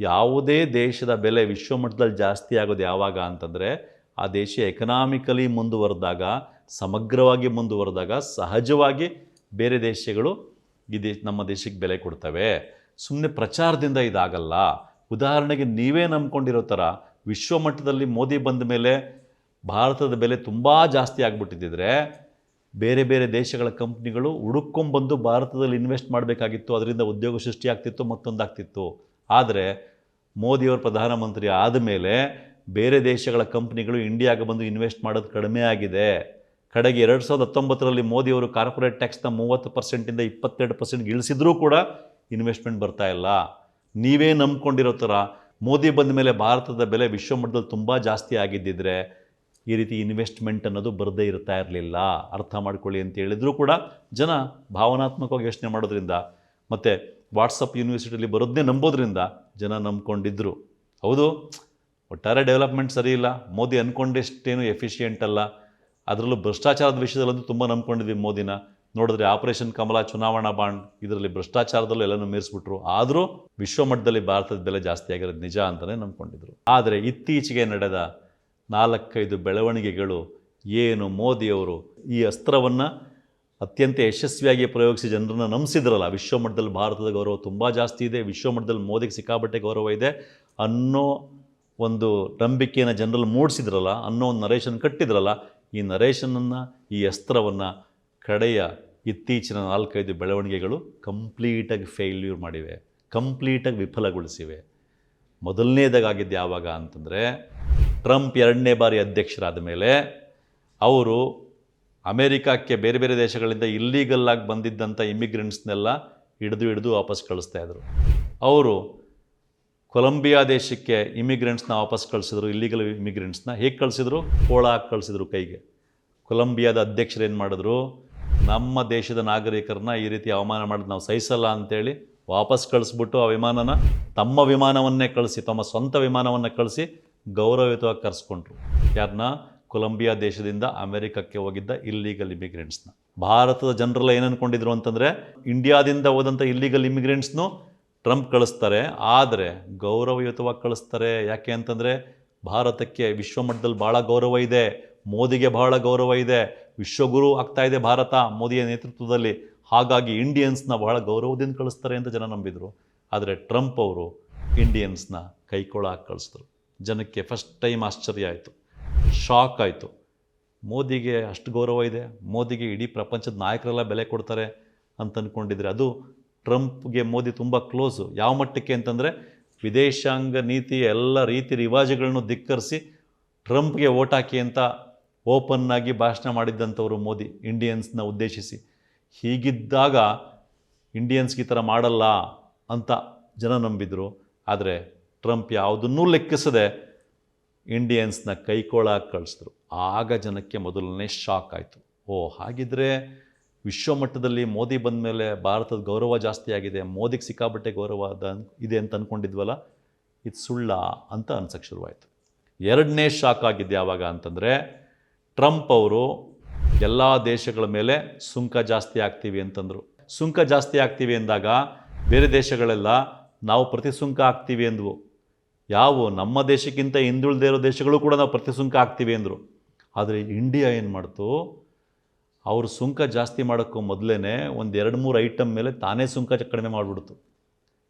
ಯಾವುದೇ ದೇಶದ ಬೆಲೆ ವಿಶ್ವಮಟ್ಟದಲ್ಲಿ ಜಾಸ್ತಿ ಆಗೋದು ಯಾವಾಗ ಅಂತಂದರೆ, ಆ ದೇಶ ಎಕನಾಮಿಕಲಿ ಮುಂದುವರೆದಾಗ ಸಮಗ್ರವಾಗಿ ಮುಂದುವರೆದಾಗ ಸಹಜವಾಗಿ ಬೇರೆ ದೇಶಗಳು ಈ ನಮ್ಮ ದೇಶಕ್ಕೆ ಬೆಲೆ ಕೊಡ್ತವೆ. ಸುಮ್ಮನೆ ಪ್ರಚಾರದಿಂದ ಇದಾಗಲ್ಲ. ಉದಾಹರಣೆಗೆ ನೀವೇ ನಂಬ್ಕೊಂಡಿರೋ ಥರ ವಿಶ್ವಮಟ್ಟದಲ್ಲಿ ಮೋದಿ ಬಂದ ಮೇಲೆ ಭಾರತದ ಬೆಲೆ ತುಂಬ ಜಾಸ್ತಿ ಆಗಿಬಿಟ್ಟಿದ್ದರೆ ಬೇರೆ ಬೇರೆ ದೇಶಗಳ ಕಂಪ್ನಿಗಳು ಹುಡುಕೊಂಬಂದು ಭಾರತದಲ್ಲಿ ಇನ್ವೆಸ್ಟ್ ಮಾಡಬೇಕಾಗಿತ್ತು, ಅದರಿಂದ ಉದ್ಯೋಗ ಸೃಷ್ಟಿಯಾಗ್ತಿತ್ತು ಮತ್ತೊಂದಾಗ್ತಿತ್ತು ಆದರೆ ಮೋದಿಯವರು ಪ್ರಧಾನಮಂತ್ರಿ ಆದ ಮೇಲೆ ಬೇರೆ ದೇಶಗಳ ಕಂಪ್ನಿಗಳು ಇಂಡಿಯಾಗೆ ಬಂದು ಇನ್ವೆಸ್ಟ್ ಮಾಡೋದು ಕಡಿಮೆ ಆಗಿದೆ. ಕಡೆಗೆ ಎರಡು ಸಾವಿರದ ಹತ್ತೊಂಬತ್ತರಲ್ಲಿ ಮೋದಿಯವರು ಕಾರ್ಪೊರೇಟ್ ಟ್ಯಾಕ್ಸ್ನ ಮೂವತ್ತು ಪರ್ಸೆಂಟಿಂದ ಇಪ್ಪತ್ತೆರಡು ಪರ್ಸೆಂಟ್ಗೆ ಇಳಿಸಿದ್ರೂ ಕೂಡ ಇನ್ವೆಸ್ಟ್ಮೆಂಟ್ ಬರ್ತಾ ಇಲ್ಲ. ನೀವೇ ನಂಬ್ಕೊಂಡಿರೋ ಥರ ಮೋದಿ ಬಂದ ಮೇಲೆ ಭಾರತದ ಬೆಲೆ ವಿಶ್ವಮಟ್ಟದಲ್ಲಿ ತುಂಬ ಜಾಸ್ತಿ ಆಗಿದ್ದಿದ್ರೆ ಈ ರೀತಿ ಇನ್ವೆಸ್ಟ್ಮೆಂಟ್ ಅನ್ನೋದು ಬರದೇ ಇರ್ತಾ ಇರಲಿಲ್ಲ. ಅರ್ಥ ಮಾಡ್ಕೊಳ್ಳಿ ಅಂತ ಹೇಳಿದರೂ ಕೂಡ ಜನ ಭಾವನಾತ್ಮಕವಾಗಿ ಯೋಚನೆ ಮಾಡೋದ್ರಿಂದ ಮತ್ತು ವಾಟ್ಸಪ್ ಯೂನಿವರ್ಸಿಟಿಯಲ್ಲಿ ಬರೋದನ್ನೇ ನಂಬೋದ್ರಿಂದ ಜನ ನಂಬ್ಕೊಂಡಿದ್ರು. ಹೌದು, ಒಟ್ಟಾರೆ ಡೆವಲಪ್ಮೆಂಟ್ ಸರಿ ಇಲ್ಲ. ಮೋದಿ ಅಂದ್ಕೊಂಡಷ್ಟೇನು ಎಫಿಷಿಯೆಂಟ್ ಅಲ್ಲ. ಅದರಲ್ಲೂ ಭ್ರಷ್ಟಾಚಾರದ ವಿಷಯದಲ್ಲಂತೂ ತುಂಬ ನಂಬ್ಕೊಂಡಿದ್ವಿ ಮೋದಿನ. ನೋಡಿದ್ರೆ ಆಪರೇಷನ್ ಕಮಲ ಚುನಾವಣಾ ಬಾಂಡ್ ಇದರಲ್ಲಿ ಭ್ರಷ್ಟಾಚಾರದಲ್ಲೂ ಎಲ್ಲನೂ ಮೀರಿಸ್ಬಿಟ್ರು. ಆದರೂ ವಿಶ್ವಮಟ್ಟದಲ್ಲಿ ಭಾರತದ ಬೆಲೆ ಜಾಸ್ತಿ ಆಗಿರೋದು ನಿಜ ಅಂತಲೇ ನಂಬ್ಕೊಂಡಿದ್ರು. ಆದರೆ ಇತ್ತೀಚೆಗೆ ನಡೆದ ನಾಲ್ಕೈದು ಬೆಳವಣಿಗೆಗಳು ಏನು ಮೋದಿಯವರು ಈ ಅಸ್ತ್ರವನ್ನು ಅತ್ಯಂತ ಯಶಸ್ವಿಯಾಗಿ ಪ್ರಯೋಗಿಸಿ ಜನರನ್ನು ನಂಬಿಸಿದ್ರಲ್ಲ, ವಿಶ್ವಮಟ್ಟದಲ್ಲಿ ಭಾರತದ ಗೌರವ ತುಂಬ ಜಾಸ್ತಿ ಇದೆ, ವಿಶ್ವಮಟ್ಟದಲ್ಲಿ ಮೋದಿಗೆ ಸಿಕ್ಕಾಬಟ್ಟೆ ಗೌರವ ಇದೆ ಅನ್ನೋ ಒಂದು ನಂಬಿಕೆಯನ್ನು ಜನರಲ್ಲಿ ಮೂಡಿಸಿದ್ರಲ್ಲ, ಅನ್ನೋ ಒಂದು ನರೇಷನ್ ಕಟ್ಟಿದ್ರಲ್ಲ ಈ ನರೇಶನನ್ನು, ಈ ಅಸ್ತ್ರವನ್ನು ಕಡೆಯ ಇತ್ತೀಚಿನ ನಾಲ್ಕೈದು ಬೆಳವಣಿಗೆಗಳು ಕಂಪ್ಲೀಟಾಗಿ ಫೇಲ್ಯೂರ್ ಮಾಡಿವೆ, ಕಂಪ್ಲೀಟಾಗಿ ವಿಫಲಗೊಳಿಸಿವೆ. ಮೊದಲನೇದಾಗಿದ್ದು ಯಾವಾಗ ಅಂತಂದರೆ, ಟ್ರಂಪ್ ಎರಡನೇ ಬಾರಿ ಅಧ್ಯಕ್ಷರಾದ ಮೇಲೆ ಅವರು ಅಮೇರಿಕಕ್ಕೆ ಬೇರೆ ಬೇರೆ ದೇಶಗಳಿಂದ ಇಲ್ಲೀಗಲ್ಲಾಗಿ ಬಂದಿದ್ದಂಥ ಇಮಿಗ್ರೆಂಟ್ಸ್ನೆಲ್ಲ ಹಿಡಿದು ಹಿಡಿದು ವಾಪಸ್ ಕಳಿಸ್ತಾ ಇದ್ರು. ಅವರು ಕೊಲಂಬಿಯಾ ದೇಶಕ್ಕೆ ಇಮಿಗ್ರೆಂಟ್ಸ್ನ ವಾಪಸ್ ಕಳಿಸಿದ್ರು ಇಲ್ಲಿಗಲ್ ಇಮಿಗ್ರೆಂಟ್ಸ್ನ ಹೇಗೆ ಕಳಿಸಿದ್ರು? ಕೋಳ ಹಾಕಿ ಕಳಿಸಿದ್ರು ಕೈಗೆ. ಕೊಲಂಬಿಯಾದ ಅಧ್ಯಕ್ಷರು ಏನು ಮಾಡಿದ್ರು? ನಮ್ಮ ದೇಶದ ನಾಗರಿಕರನ್ನ ಈ ರೀತಿ ಅವಮಾನ ಮಾಡೋದು ನಾವು ಸಹಿಸಲ್ಲ ಅಂತೇಳಿ ವಾಪಸ್ ಕಳಿಸ್ಬಿಟ್ಟು ಆ ವಿಮಾನನ ತಮ್ಮ ವಿಮಾನವನ್ನೇ ಕಳಿಸಿ, ತಮ್ಮ ಸ್ವಂತ ವಿಮಾನವನ್ನು ಕಳಿಸಿ ಗೌರವಯುತವಾಗಿ ಕರೆಸ್ಕೊಂಡ್ರು. ಯಾರನ್ನ ಕೊಲಂಬಿಯಾ ದೇಶದಿಂದ ಅಮೆರಿಕಕ್ಕೆ ಹೋಗಿದ್ದ ಇಲ್ಲೀಗಲ್ ಇಮಿಗ್ರೆಂಟ್ಸ್ನ ಭಾರತದ ಜನರೆಲ್ಲ ಏನು ಅನ್ಕೊಂಡಿದ್ರು ಅಂತಂದರೆ ಇಂಡಿಯಾದಿಂದ ಹೋದಂಥ ಇಲ್ಲೀಗಲ್ ಇಮಿಗ್ರೆಂಟ್ಸ್ನು ಟ್ರಂಪ್ ಕಳಿಸ್ತಾರೆ, ಆದರೆ ಗೌರವಯುತವಾಗಿ ಕಳಿಸ್ತಾರೆ. ಯಾಕೆ ಅಂತಂದರೆ ಭಾರತಕ್ಕೆ ವಿಶ್ವಮಟ್ಟದಲ್ಲಿ ಭಾಳ ಗೌರವ ಇದೆ, ಮೋದಿಗೆ ಬಹಳ ಗೌರವ ಇದೆ, ವಿಶ್ವಗುರು ಆಗ್ತಾ ಇದೆ ಭಾರತ, ಮೋದಿಯ ನೇತೃತ್ವದಲ್ಲಿ. ಹಾಗಾಗಿ ಇಂಡಿಯನ್ಸ್ನ ಬಹಳ ಗೌರವದಿಂದ ಕಳಿಸ್ತಾರೆ ಅಂತ ಜನ ನಂಬಿದರು. ಆದರೆ ಟ್ರಂಪ್ ಅವರು ಇಂಡಿಯನ್ಸ್ನ ಕೈಕೊಳ ಕಳಿಸಿದ್ರು. ಜನಕ್ಕೆ ಫಸ್ಟ್ ಟೈಮ್ ಆಶ್ಚರ್ಯ ಆಯಿತು ಶಾಕ್ ಆಯಿತು. ಮೋದಿಗೆ ಅಷ್ಟು ಗೌರವ ಇದೆ, ಮೋದಿಗೆ ಇಡೀ ಪ್ರಪಂಚದ ನಾಯಕರೆಲ್ಲ ಬೆಲೆ ಕೊಡ್ತಾರೆ ಅಂತ ಅಂದ್ಕೊಂಡಿದ್ರೆ ಅದು ಟ್ರಂಪ್ಗೆ ಮೋದಿ ತುಂಬ ಕ್ಲೋಸು. ಯಾವ ಮಟ್ಟಕ್ಕೆ ಅಂತಂದರೆ ವಿದೇಶಾಂಗ ನೀತಿಯ ಎಲ್ಲ ರೀತಿ ರಿವಾಜುಗಳನ್ನು ಧಿಕ್ಕರಿಸಿ ಟ್ರಂಪ್ಗೆ ಓಟ್ ಹಾಕಿ ಅಂತ ಓಪನ್ನಾಗಿ ಭಾಷಣ ಮಾಡಿದ್ದಂಥವರು ಮೋದಿ, ಇಂಡಿಯನ್ಸ್ನ ಉದ್ದೇಶಿಸಿ. ಹೀಗಿದ್ದಾಗ ಇಂಡಿಯನ್ಸ್ಗೆ ಈ ಥರ ಮಾಡಲ್ಲ ಅಂತ ಜನ ನಂಬಿದರು. ಆದರೆ ಟ್ರಂಪ್ ಯಾವುದನ್ನೂ ಲೆಕ್ಕಿಸದೆ ಇಂಡಿಯನ್ಸ್ನ ಕೈಕೋಳ ಕಳಿಸಿದ್ರು. ಆಗ ಜನಕ್ಕೆ ಮೊದಲನೇ ಶಾಕ್ ಆಯಿತು. ಓ, ಹಾಗಿದ್ರೆ ವಿಶ್ವಮಟ್ಟದಲ್ಲಿ ಮೋದಿ ಬಂದ ಮೇಲೆ ಭಾರತದ ಗೌರವ ಜಾಸ್ತಿ ಆಗಿದೆ, ಮೋದಿಗೆ ಸಿಕ್ಕಾಬಟ್ಟೆ ಗೌರವ ಅದ ಇದೆ ಅಂತ ಅಂದ್ಕೊಂಡಿದ್ವಲ್ಲ ಇದು ಸುಳ್ಳ ಅಂತ ಅನ್ಸಕ್ಕೆ ಶುರುವಾಯಿತು. ಎರಡನೇ ಶಾಕ್ ಆಗಿದ್ದು ಯಾವಾಗ ಅಂತಂದರೆ, ಟ್ರಂಪ್ ಅವರು ಎಲ್ಲ ದೇಶಗಳ ಮೇಲೆ ಸುಂಕ ಜಾಸ್ತಿ ಆಗ್ತೀವಿ ಅಂತಂದರು. ಸುಂಕ ಜಾಸ್ತಿ ಆಗ್ತೀವಿ ಅಂದಾಗ ಬೇರೆ ದೇಶಗಳೆಲ್ಲ, ನಾವು ಪ್ರತಿ ಸುಂಕ ಆಗ್ತೀವಿ ಅಂದವು. ಯಾವ? ನಮ್ಮ ದೇಶಕ್ಕಿಂತ ಹಿಂದುಳಿದೇ ಇರೋ ದೇಶಗಳು ಕೂಡ ನಾವು ಪ್ರತಿ ಸುಂಕ ಆಗ್ತೀವಿ ಅಂದರು. ಆದರೆ ಇಂಡಿಯಾ ಏನು ಮಾಡ್ತು? ಅವರು ಸುಂಕ ಜಾಸ್ತಿ ಮಾಡೋಕ್ಕೂ ಮೊದಲೇ ಒಂದು ಎರಡು ಮೂರು ಐಟಮ್ ಮೇಲೆ ತಾನೇ ಸುಂಕ ಕಡಿಮೆ ಮಾಡಿಬಿಡ್ತು.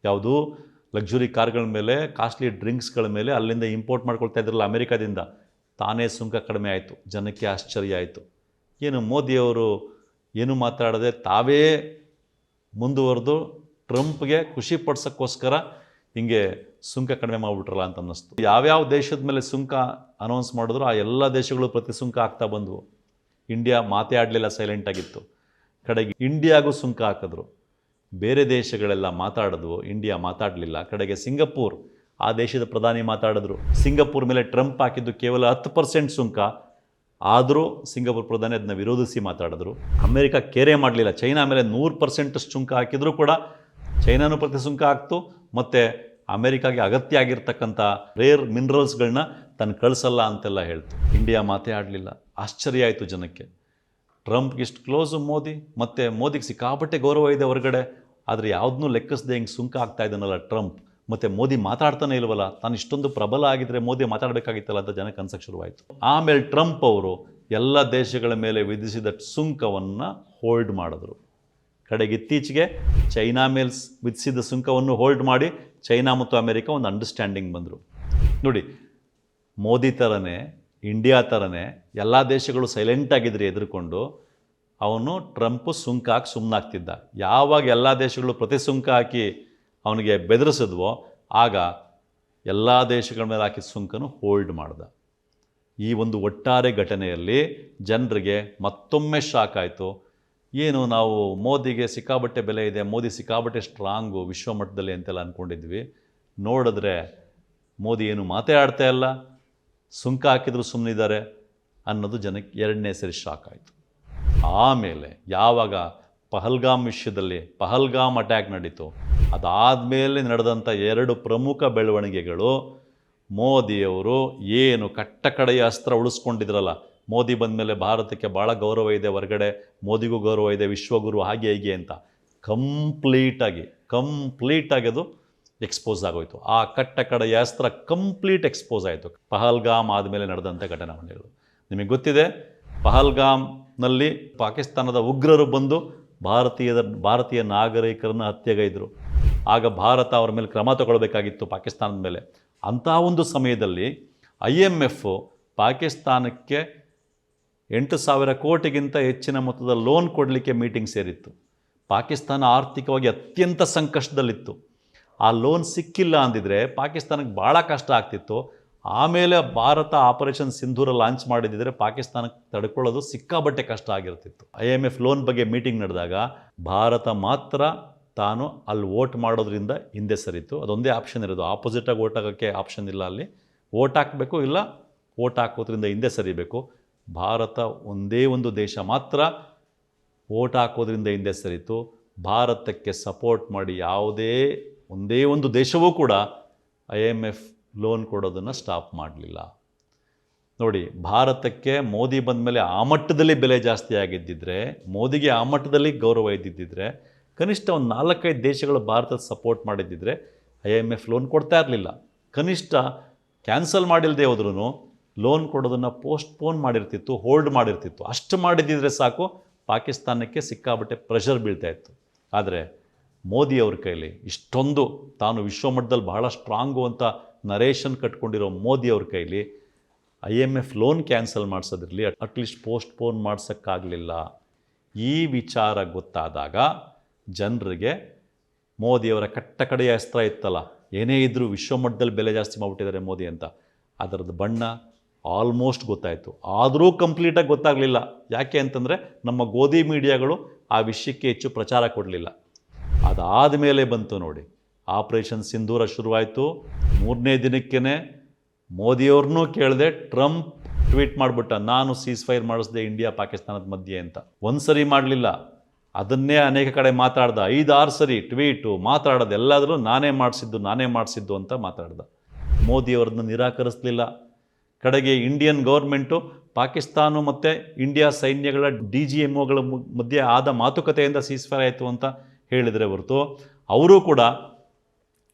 ಯಾವುದು? ಲಕ್ಸುರಿ ಕಾರ್ಗಳ ಮೇಲೆ ಕಾಸ್ಟ್ಲಿ ಡ್ರಿಂಕ್ಸ್ಗಳ ಮೇಲೆ ಅಲ್ಲಿಂದ ಇಂಪೋರ್ಟ್ ಮಾಡ್ಕೊಳ್ತಾ ಇದ್ರಲ್ಲ ಅಮೆರಿಕಾದಿಂದ. ತಾನೇ ಸುಂಕ ಕಡಿಮೆ ಆಯಿತು. ಜನಕ್ಕೆ ಆಶ್ಚರ್ಯ ಆಯಿತು. ಏನು ಮೋದಿಯವರು ಏನು ಮಾತಾಡದೆ ತಾವೇ ಮುಂದುವರೆದು ಟ್ರಂಪ್ಗೆ ಖುಷಿ ಪಡ್ಸೋಕ್ಕೋಸ್ಕರ ಹಿಂಗೆ ಸುಂಕ ಕಡಿಮೆ ಮಾಡಿಬಿಟ್ರಲ್ಲ ಅಂತ ಅನ್ನಿಸ್ತು. ಯಾವ್ಯಾವ ದೇಶದ ಮೇಲೆ ಸುಂಕ ಅನೌನ್ಸ್ ಮಾಡಿದ್ರು ಆ ಎಲ್ಲ ದೇಶಗಳು ಪ್ರತಿ ಸುಂಕ ಆಗ್ತಾ ಬಂದವು. ಇಂಡಿಯಾ ಮಾತೇ ಆಡಲಿಲ್ಲ ಸೈಲೆಂಟಾಗಿತ್ತು ಕಡೆಗೆ ಇಂಡಿಯಾಗೂ ಸುಂಕ ಹಾಕಿದ್ರು. ಬೇರೆ ದೇಶಗಳೆಲ್ಲ ಮಾತಾಡಿದ್ವು ಇಂಡಿಯಾ ಮಾತಾಡಲಿಲ್ಲ. ಕಡೆಗೆ ಸಿಂಗಪೂರ್, ಆ ದೇಶದ ಪ್ರಧಾನಿ ಮಾತಾಡಿದ್ರು. ಸಿಂಗಪೂರ್ ಮೇಲೆ ಟ್ರಂಪ್ ಹಾಕಿದ್ದು ಕೇವಲ ಹತ್ತು ಪರ್ಸೆಂಟ್ ಸುಂಕ. ಆದರೂ ಸಿಂಗಪುರ್ ಪ್ರಧಾನಿ ಅದನ್ನ ವಿರೋಧಿಸಿ ಮಾತಾಡಿದ್ರು. ಅಮೆರಿಕ ಕೇರೆ ಮಾಡಲಿಲ್ಲ. ಚೈನಾ ಮೇಲೆ ನೂರು ಪರ್ಸೆಂಟ್ ಸುಂಕ ಹಾಕಿದರೂ ಕೂಡ ಚೈನಾನು ಪ್ರತಿ ಸುಂಕ ಹಾಕ್ತು. ಮತ್ತು ಅಮೆರಿಕಾಗೆ ಅಗತ್ಯ ಆಗಿರ್ತಕ್ಕಂಥ ರೇರ್ ಮಿನರಲ್ಸ್ಗಳನ್ನ ತನ್ನ ಕಳಿಸಲ್ಲ ಅಂತೆಲ್ಲ ಹೇಳ್ತು. ಇಂಡಿಯಾ ಮಾತೇ ಆಡಲಿಲ್ಲ. ಆಶ್ಚರ್ಯ ಆಯಿತು ಜನಕ್ಕೆ. ಟ್ರಂಪ್ಗೆ ಇಷ್ಟು ಕ್ಲೋಸು ಮೋದಿ, ಮತ್ತು ಮೋದಿಗೆ ಸಿಕ್ಕಾಪಟ್ಟೆ ಗೌರವ ಇದೆ ಹೊರಗಡೆ. ಆದರೆ ಯಾವುದನ್ನೂ ಲೆಕ್ಕಿಸದೆ ಹಿಂಗೆ ಸುಂಕ ಆಗ್ತಾ ಇದ್ದಾನಲ್ಲ ಟ್ರಂಪ್. ಮತ್ತು ಮೋದಿ ಮಾತಾಡ್ತಾನೆ ಇಲ್ವಲ್ಲ, ತಾನು ಇಷ್ಟೊಂದು ಪ್ರಬಲ ಆಗಿದ್ದರೆ ಮೋದಿ ಮಾತಾಡಬೇಕಾಗಿತ್ತಲ್ಲ ಅಂತ ಜನಕ್ಕೆ ಅನ್ಸಕ್ಕೆ ಶುರುವಾಯಿತು. ಆಮೇಲೆ ಟ್ರಂಪ್ ಅವರು ಎಲ್ಲ ದೇಶಗಳ ಮೇಲೆ ವಿಧಿಸಿದ ಸುಂಕವನ್ನು ಹೋಲ್ಡ್ ಮಾಡಿದ್ರು. ಕಡೆಗೆ ಇತ್ತೀಚೆಗೆ ಚೈನಾ ಮೇಲೆ ವಿಧಿಸಿದ ಸುಂಕವನ್ನು ಹೋಲ್ಡ್ ಮಾಡಿ ಚೈನಾ ಮತ್ತು ಅಮೆರಿಕ ಒಂದು ಅಂಡರ್ಸ್ಟ್ಯಾಂಡಿಂಗ್ ಬಂದರು. ನೋಡಿ ಮೋದಿ ಥರನೇ ಇಂಡಿಯಾ ಥರನೇ ಎಲ್ಲ ದೇಶಗಳು ಸೈಲೆಂಟ್ ಆಗಿದ್ರೆ ಎದುರುಕೊಂಡು ಅವನು ಟ್ರಂಪ್ ಸುಂಕ ಹಾಕಿ ಸುಮ್ಮನಾಗ್ತಿದ್ದ ಯಾವಾಗ ಎಲ್ಲ ದೇಶಗಳು ಪ್ರತಿ ಸುಂಕ ಹಾಕಿ ಅವನಿಗೆ ಬೆದರಿಸಿದ್ವೋ, ಆಗ ಎಲ್ಲ ದೇಶಗಳ ಮೇಲೆ ಹಾಕಿದ ಸುಂಕನು ಹೋಲ್ಡ್ ಮಾಡ್ದ. ಈ ಒಂದು ಒಟ್ಟಾರೆ ಘಟನೆಯಲ್ಲಿ ಜನರಿಗೆ ಮತ್ತೊಮ್ಮೆ ಶಾಕ್ ಆಯಿತು. ಏನು ನಾವು ಮೋದಿಗೆ ಸಿಕ್ಕಾಬಟ್ಟೆ ಬೆಲೆ ಇದೆ, ಮೋದಿ ಸಿಕ್ಕಾಬಟ್ಟೆ ಸ್ಟ್ರಾಂಗು ವಿಶ್ವಮಟ್ಟದಲ್ಲಿ ಅಂತೆಲ್ಲ ಅಂದ್ಕೊಂಡಿದ್ವಿ ನೋಡಿದ್ರೆ ಮೋದಿ ಏನು ಮಾತೇ ಆಡ್ತಾ ಇಲ್ಲ. ಸುಂಕ ಹಾಕಿದ್ರು ಸುಮ್ಮನಿದ್ದಾರೆ ಅನ್ನೋದು ಜನಕ್ಕೆ ಎರಡನೇ ಸರಿ ಶಾಕ್ ಆಯಿತು. ಆಮೇಲೆ ಯಾವಾಗ ಪಹಲ್ಗಾಮ್ ವಿಷಯದಲ್ಲಿ ಪಹಲ್ಗಾಮ್ ಅಟ್ಯಾಕ್ ನಡೀತು, ಅದಾದಮೇಲೆ ನಡೆದಂಥ ಎರಡು ಪ್ರಮುಖ ಬೆಳವಣಿಗೆಗಳು, ಮೋದಿಯವರು ಏನು ಕಟ್ಟ ಕಡೆಯ ಅಸ್ತ್ರ ಉಳಿಸ್ಕೊಂಡಿದ್ರಲ್ಲ, ಮೋದಿ ಬಂದ ಮೇಲೆ ಭಾರತಕ್ಕೆ ಭಾಳ ಗೌರವ ಇದೆ ಹೊರಗಡೆ, ಮೋದಿಗೂ ಗೌರವ ಇದೆ, ವಿಶ್ವಗುರು ಹಾಗೆ ಹೀಗೆ ಅಂತ. ಕಂಪ್ಲೀಟಾಗಿ ಕಂಪ್ಲೀಟಾಗಿ ಅದು ಎಕ್ಸ್ಪೋಸ್ ಆಗೋಯ್ತು. ಆ ಕಟ್ಟ ಕಡೆಯ ಅಸ್ತ್ರ ಕಂಪ್ಲೀಟ್ ಎಕ್ಸ್ಪೋಸ್ ಆಯಿತು. ಪಹಲ್ಗಾಮ್ ಆದಮೇಲೆ ನಡೆದಂಥ ಘಟನಾವಳಿಗಳು. ನಿಮಗೆ ಗೊತ್ತಿದೆ, ಪಹಲ್ಗಾಮ್ನಲ್ಲಿ ಪಾಕಿಸ್ತಾನದ ಉಗ್ರರು ಬಂದು ಭಾರತೀಯದ, ಭಾರತೀಯ ನಾಗರಿಕರನ್ನು ಹತ್ಯೆಗೈದರು. ಆಗ ಭಾರತ ಅವರ ಮೇಲೆ ಕ್ರಮ ತಗೊಳ್ಬೇಕಾಗಿತ್ತು ಪಾಕಿಸ್ತಾನದ ಮೇಲೆ. ಅಂತಹ ಒಂದು ಸಮಯದಲ್ಲಿ ಐ ಎಂ ಎಫ್ ಪಾಕಿಸ್ತಾನಕ್ಕೆ ಎಂಟು ಸಾವಿರ ಕೋಟಿಗಿಂತ ಹೆಚ್ಚಿನ ಮೊತ್ತದ ಲೋನ್ ಕೊಡಲಿಕ್ಕೆ ಮೀಟಿಂಗ್ ಸೇರಿತ್ತು. ಪಾಕಿಸ್ತಾನ ಆರ್ಥಿಕವಾಗಿ ಅತ್ಯಂತ ಸಂಕಷ್ಟದಲ್ಲಿತ್ತು. ಆ ಲೋನ್ ಸಿಕ್ಕಿಲ್ಲ ಅಂದಿದ್ರೆ ಪಾಕಿಸ್ತಾನಕ್ಕೆ ಭಾಳ ಕಷ್ಟ ಆಗ್ತಿತ್ತು. ಆಮೇಲೆ ಭಾರತ ಆಪರೇಷನ್ ಸಿಂಧೂರ ಲಾಂಚ್ ಮಾಡಿದ್ದಿದ್ರೆ ಪಾಕಿಸ್ತಾನಕ್ಕೆ ತಡ್ಕೊಳ್ಳೋದು ಸಿಕ್ಕಾಬಟ್ಟೆ ಕಷ್ಟ ಆಗಿರ್ತಿತ್ತು. ಐ ಎಂ ಎಫ್ ಲೋನ್ ಬಗ್ಗೆ ಮೀಟಿಂಗ್ ನಡೆದಾಗ ಭಾರತ ಮಾತ್ರ ತಾನು ಅಲ್ಲಿ ವೋಟ್ ಮಾಡೋದ್ರಿಂದ ಹಿಂದೆ ಸರಿತು. ಅದೊಂದೇ ಆಪ್ಷನ್ ಇರೋದು. ಆಪೋಸಿಟಾಗಿ ವೋಟ್ ಹಾಕೋಕ್ಕೆ ಆಪ್ಷನ್ ಇಲ್ಲ ಅಲ್ಲಿ. ವೋಟ್ ಹಾಕಬೇಕು ಇಲ್ಲ ವೋಟ್ ಹಾಕೋದ್ರಿಂದ ಹಿಂದೆ ಸರಿಬೇಕು. ಭಾರತ ಒಂದೇ ಒಂದು ದೇಶ ಮಾತ್ರ ವೋಟ್ ಹಾಕೋದ್ರಿಂದ ಹಿಂದೆ ಸರಿತು. ಭಾರತಕ್ಕೆ ಸಪೋರ್ಟ್ ಮಾಡಿ ಯಾವುದೇ ಒಂದೇ ಒಂದು ದೇಶವೂ ಕೂಡ ಐ ಎಂ ಎಫ್ ಲೋನ್ ಕೊಡೋದನ್ನು ಸ್ಟಾಪ್ ಮಾಡಲಿಲ್ಲ. ನೋಡಿ, ಭಾರತಕ್ಕೆ ಮೋದಿ ಬಂದ ಮೇಲೆ ಆ ಮಟ್ಟದಲ್ಲಿ ಬೆಲೆ ಜಾಸ್ತಿ ಆಗಿದ್ದಿದ್ರೆ, ಮೋದಿಗೆ ಆ ಮಟ್ಟದಲ್ಲಿ ಗೌರವ ಇದ್ದಿದ್ದಿದ್ರೆ ಕನಿಷ್ಠ ಒಂದು ನಾಲ್ಕೈದು ದೇಶಗಳು ಭಾರತದ ಸಪೋರ್ಟ್ ಮಾಡಿದ್ದಿದ್ರೆ ಐ ಎಂ ಎಫ್ ಲೋನ್ ಕೊಡ್ತಾ ಇರಲಿಲ್ಲ. ಕನಿಷ್ಠ ಕ್ಯಾನ್ಸಲ್ ಮಾಡಿಲ್ಲದೆ ಹೋದ್ರೂ ಲೋನ್ ಕೊಡೋದನ್ನು ಪೋಸ್ಟ್ಪೋನ್ ಮಾಡಿರ್ತಿತ್ತು ಹೋಲ್ಡ್ ಮಾಡಿರ್ತಿತ್ತು. ಅಷ್ಟು ಮಾಡಿದ್ದಿದ್ರೆ ಸಾಕು, ಪಾಕಿಸ್ತಾನಕ್ಕೆ ಸಿಕ್ಕಾಬಟ್ಟೆ ಪ್ರೆಷರ್ ಬೀಳ್ತಾ ಇತ್ತು. ಆದರೆ ಮೋದಿ ಅವ್ರ ಕೈಲಿ, ಇಷ್ಟೊಂದು ತಾನು ವಿಶ್ವಮಟ್ಟದಲ್ಲಿ ಬಹಳ ಸ್ಟ್ರಾಂಗು ಅಂತ ನರೇಶನ್ ಕಟ್ಕೊಂಡಿರೋ ಮೋದಿ ಅವ್ರ ಕೈಲಿ I M F loan cancel ಮಾಡಿಸೋದಿರಲಿ at least postpone ಮಾಡ್ಸೋಕ್ಕಾಗಲಿಲ್ಲ. ಈ ವಿಚಾರ ಗೊತ್ತಾದಾಗ ಜನರಿಗೆ ಮೋದಿಯವರ ಕಟ್ಟ ಕಡೆಯ ಅಸ್ತ್ರ ಇತ್ತಲ್ಲ, ಏನೇ ಇದ್ದರೂ ವಿಶ್ವಮಟ್ಟದಲ್ಲಿ ಬೆಲೆ ಜಾಸ್ತಿ ಮಾಡಿಬಿಟ್ಟಿದ್ದಾರೆ ಮೋದಿ ಅಂತ. ಅದರದ್ದು ಬಣ್ಣ ಆಲ್ಮೋಸ್ಟ್ ಗೊತ್ತಾಯಿತು. ಆದರೂ ಕಂಪ್ಲೀಟಾಗಿ ಗೊತ್ತಾಗಲಿಲ್ಲ. ಯಾಕೆ ಅಂತಂದರೆ ನಮ್ಮ ಗೋಧಿ ಮೀಡಿಯಾಗಳು ಆ ವಿಷಯಕ್ಕೆ ಹೆಚ್ಚು ಪ್ರಚಾರ ಕೊಡಲಿಲ್ಲ. ಅದಾದ ಮೇಲೆ ಬಂತು ನೋಡಿ. ಆಪರೇಷನ್ ಸಿಂಧೂರ ಶುರುವಾಯಿತು. ಮೂರನೇ ದಿನಕ್ಕೇ ಮೋದಿಯವ್ರನ್ನೂ ಕೇಳಿದೆ ಟ್ರಂಪ್ ಟ್ವೀಟ್ ಮಾಡಿಬಿಟ್ಟ, ನಾನು ಸೀಸ್ ಫೈರ್ ಮಾಡಿಸ್ದೆ, ಇಂಡಿಯಾ ಪಾಕಿಸ್ತಾನದ ಮಧ್ಯೆ ಅಂತ. ಒಂದು ಸರಿ ಮಾಡಲಿಲ್ಲ. ಅದನ್ನೇ ಅನೇಕ ಕಡೆ ಮಾತಾಡ್ದ. ಐದಾರು ಸರಿ ಟ್ವೀಟು, ಮಾತಾಡೋದು ಎಲ್ಲಾದರೂ ನಾನೇ ಮಾಡಿಸಿದ್ದು ನಾನೇ ಮಾಡಿಸಿದ್ದು ಅಂತ ಮಾತಾಡ್ದ. ಮೋದಿಯವ್ರನ್ನ ನಿರಾಕರಿಸಲಿಲ್ಲ. ಕಡೆಗೆ ಇಂಡಿಯನ್ ಗೌರ್ಮೆಂಟು, ಪಾಕಿಸ್ತಾನ ಮತ್ತು ಇಂಡಿಯಾ ಸೈನ್ಯಗಳ ಡಿ ಜಿ ಎಂ ಮಧ್ಯೆ ಆದ ಮಾತುಕತೆಯಿಂದ ಸೀಸ್ ಫೈರ್ ಆಯಿತು ಅಂತ ಹೇಳಿದರೆ ಹೊರತು ಅವರು ಕೂಡ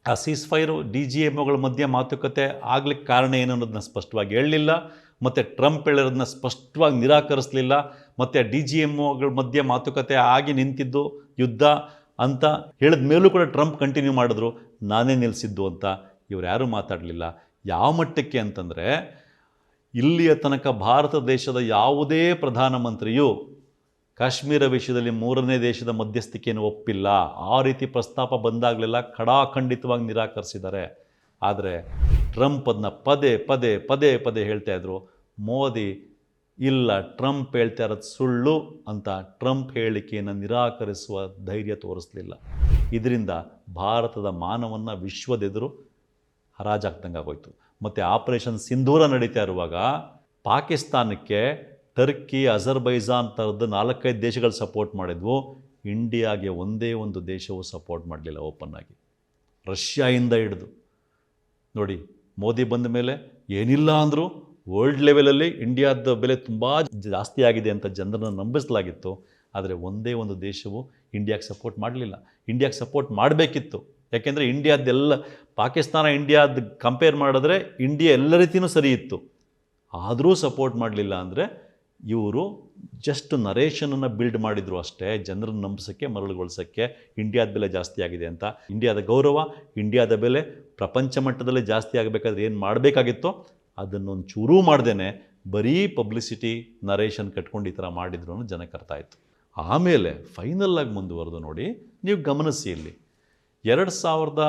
ಆ ceasefire D G M ಒಗಳ ಮಧ್ಯೆ ಮಾತುಕತೆ ಆಗ್ಲಿಕ್ಕೆ ಕಾರಣ ಏನು ಅನ್ನೋದನ್ನ ಸ್ಪಷ್ಟವಾಗಿ ಹೇಳಲಿಲ್ಲ. ಮತ್ತು ಟ್ರಂಪ್ ಹೇಳಿರೋದನ್ನ ಸ್ಪಷ್ಟವಾಗಿ ನಿರಾಕರಿಸಲಿಲ್ಲ. ಮತ್ತು ಡಿ ಜಿ ಎಂ ಒಗಳ ಮಧ್ಯೆ ಮಾತುಕತೆ ಆಗಿ ನಿಂತಿದ್ದು ಯುದ್ಧ ಅಂತ ಹೇಳಿದ ಮೇಲೂ ಕೂಡ ಟ್ರಂಪ್ ಕಂಟಿನ್ಯೂ ಮಾಡಿದ್ರು. ನಾನೇ ನಿಲ್ಲಿಸಿದ್ದು ಅಂತ ಇವ್ರು ಯಾರೂ ಮಾತಾಡಲಿಲ್ಲ. ಯಾವ ಮಟ್ಟಕ್ಕೆ ಅಂತಂದರೆ ಇಲ್ಲಿಯ ತನಕ ಭಾರತ ದೇಶದ ಯಾವುದೇ ಪ್ರಧಾನಮಂತ್ರಿಯೂ ಕಾಶ್ಮೀರ ವಿಷಯದಲ್ಲಿ ಮೂರನೇ ದೇಶದ ಮಧ್ಯಸ್ಥಿಕೆಯನ್ನು ಒಪ್ಪಿಲ್ಲ. ಆ ರೀತಿ ಪ್ರಸ್ತಾಪ ಬಂದಾಗಲೆಲ್ಲ ಖಡಾಖಂಡಿತವಾಗಿ ನಿರಾಕರಿಸಿದ್ದಾರೆ. ಆದರೆ ಟ್ರಂಪ್ ಅದನ್ನ ಪದೇ ಪದೇ ಪದೇ ಪದೇ ಹೇಳ್ತಾ ಇದ್ರು. ಮೋದಿ ಇಲ್ಲ, ಟ್ರಂಪ್ ಹೇಳ್ತಾ ಇರೋದು ಸುಳ್ಳು ಅಂತ ಟ್ರಂಪ್ ಹೇಳಿಕೆಯನ್ನು ನಿರಾಕರಿಸುವ ಧೈರ್ಯ ತೋರಿಸಲಿಲ್ಲ. ಇದರಿಂದ ಭಾರತದ ಮಾನವನ್ನು ವಿಶ್ವದೆದುರು ಹರಾಜಾಗ್ದಂಗೆ ಆಗೋಯ್ತು ಮತ್ತು ಆಪರೇಷನ್ ಸಿಂಧೂರ ನಡೀತಾ ಇರುವಾಗ ಪಾಕಿಸ್ತಾನಕ್ಕೆ ಟರ್ಕಿ, ಅಜರ್ಬೈಜಾನ್ ಥರದ್ದು ನಾಲ್ಕೈದು ದೇಶಗಳು ಸಪೋರ್ಟ್ ಮಾಡಿದ್ವು. ಇಂಡಿಯಾಗೆ ಒಂದೇ ಒಂದು ದೇಶವು ಸಪೋರ್ಟ್ ಮಾಡಲಿಲ್ಲ ಓಪನ್ ಆಗಿ. ರಷ್ಯಾಯಿಂದ ಹಿಡಿದು. ನೋಡಿ, ಮೋದಿ ಬಂದ ಮೇಲೆ ಏನಿಲ್ಲ ಅಂದರೂ ವರ್ಲ್ಡ್ ಲೆವೆಲಲ್ಲಿ ಇಂಡಿಯಾದ ಬೆಲೆ ತುಂಬ ಜಾಸ್ತಿ ಆಗಿದೆ ಅಂತ ಜನರನ್ನು ನಂಬಿಸಲಾಗಿತ್ತು. ಆದರೆ ಒಂದೇ ಒಂದು ದೇಶವು ಇಂಡಿಯಾಗೆ ಸಪೋರ್ಟ್ ಮಾಡಲಿಲ್ಲ. ಇಂಡಿಯಾಗೆ ಸಪೋರ್ಟ್ ಮಾಡಬೇಕಿತ್ತು. ಯಾಕೆಂದರೆ ಇಂಡಿಯಾದ್ದೆಲ್ಲ, ಪಾಕಿಸ್ತಾನ, ಇಂಡಿಯಾದ ಕಂಪೇರ್ ಮಾಡಿದ್ರೆ ಇಂಡಿಯಾ ಎಲ್ಲ ರೀತಿಯೂ ಸರಿ ಇತ್ತು. ಆದರೂ ಸಪೋರ್ಟ್ ಮಾಡಲಿಲ್ಲ ಅಂದರೆ ಇವರು ಜಸ್ಟ್ ನರೇಷನನ್ನು ಬಿಲ್ಡ್ ಮಾಡಿದರು ಅಷ್ಟೇ, ಜನರನ್ನು ನಂಬಿಸೋಕ್ಕೆ, ಮರಳುಗೊಳಿಸೋಕ್ಕೆ ಇಂಡಿಯಾದ ಬೆಲೆ ಜಾಸ್ತಿ ಆಗಿದೆ ಅಂತ. ಇಂಡಿಯಾದ ಗೌರವ ಇಂಡಿಯಾದ ಬೆಲೆ, ಪ್ರಪಂಚ ಮಟ್ಟದಲ್ಲಿ ಜಾಸ್ತಿ ಆಗಬೇಕಾದ್ರೆ ಏನು ಮಾಡಬೇಕಾಗಿತ್ತೋ ಅದನ್ನೊಂದು ಚೂರೂ ಮಾಡ್ದೇ ಬರೀ ಪಬ್ಲಿಸಿಟಿ ನರೇಷನ್ ಕಟ್ಕೊಂಡು ಈ ಥರ ಮಾಡಿದ್ರು ಅನ್ನೋ ಜನಕ್ಕೆ ಅರ್ಥ ಆಯಿತು ಆಮೇಲೆ ಫೈನಲ್ಲಾಗಿ ಮುಂದುವರೆದು ನೋಡಿ, ನೀವು ಗಮನಿಸಿ ಇಲ್ಲಿ. ಎರಡು ಸಾವಿರದ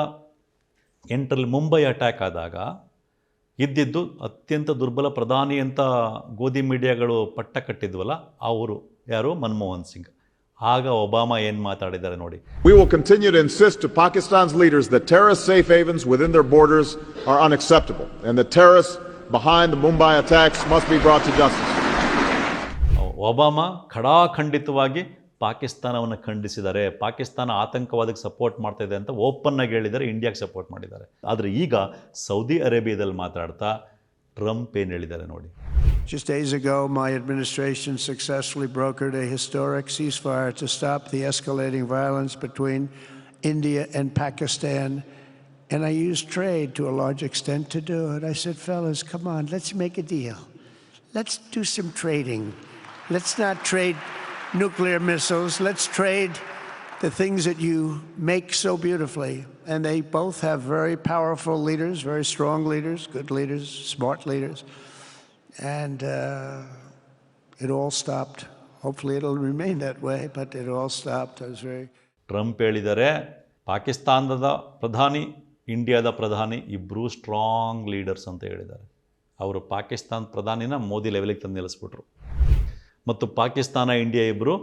ಎಂಟರಲ್ಲಿ ಮುಂಬೈ ಅಟ್ಯಾಕ್ ಆದಾಗ ಇದ್ದಿದ್ದು ಅತ್ಯಂತ ದುರ್ಬಲ ಪ್ರಧಾನಿ ಅಂತ ಗೋಧಿ ಮೀಡಿಯಾಗಳು ಪಟ್ಟ ಕಟ್ಟಿದ್ವಲ್ಲ ಅವರು ಯಾರು ಮನಮೋಹನ್ ಸಿಂಗ್ ಆಗ ಒಬಾಮಾ ಏನು ಮಾತಾಡಿದ್ದಾರೆ ನೋಡಿ We will continue to insist to Pakistan's leaders that terrorist safe havens within their borders are unacceptable and the terrorists behind the Mumbai attacks must be brought to justice. Obama ಖಡಾಖಂಡಿತವಾಗಿ ಪಾಕಿಸ್ತಾನವನ್ನು ಖಂಡಿಸಿದ್ದಾರೆ Pakistan ಆತಂಕವಾದಕ್ಕೆ support ಮಾಡ್ತಾ ಅಂತ open ಆಗಿ ಹೇಳಿದ್ದಾರೆ ಇಂಡಿಯಾಗೆ support ಮಾಡಿದ್ದಾರೆ ಆದರೆ ಈಗ ಸೌದಿ ಅರೇಬಿಯಾದಲ್ಲಿ ಮಾತಾಡ್ತಾ ಟ್ರಂಪ್ ಏನು ಹೇಳಿದ್ದಾರೆ ನೋಡಿ Just days ago, my administration successfully brokered a historic ceasefire to stop the escalating violence between India and Pakistan. And I used trade to a large extent to do it. I said, fellas, come on, let's make a deal. Let's do some trading. Let's not trade nuclear missiles. Let's trade the things that you make so beautifully. And they both have very powerful leaders, very strong leaders, good leaders, smart leaders. And uh, it all stopped. Hopefully, it'll remain that way, but it all stopped. I was very. Trump ಹೇಳಿದರೆ ಪಾಕಿಸ್ತಾನದ ಪ್ರಧಾನಿ ಇಂಡಿಯಾದ ಪ್ರಧಾನಿ ಇಬ್ಬರೂ strong leaders ಅಂತ ಹೇಳಿದ್ದಾರೆ ಅವರು ಪಾಕಿಸ್ತಾನ ಪ್ರಧಾನಿನ ಮೋದಿ ಲೆವೆಲಿಗೆ ತಂದು ನಿಲ್ಲಿಸ್ಬಿಟ್ರು ಮತ್ತು ಪಾಕಿಸ್ತಾನ, ಇಂಡಿಯಾ ಇಬ್ಬರು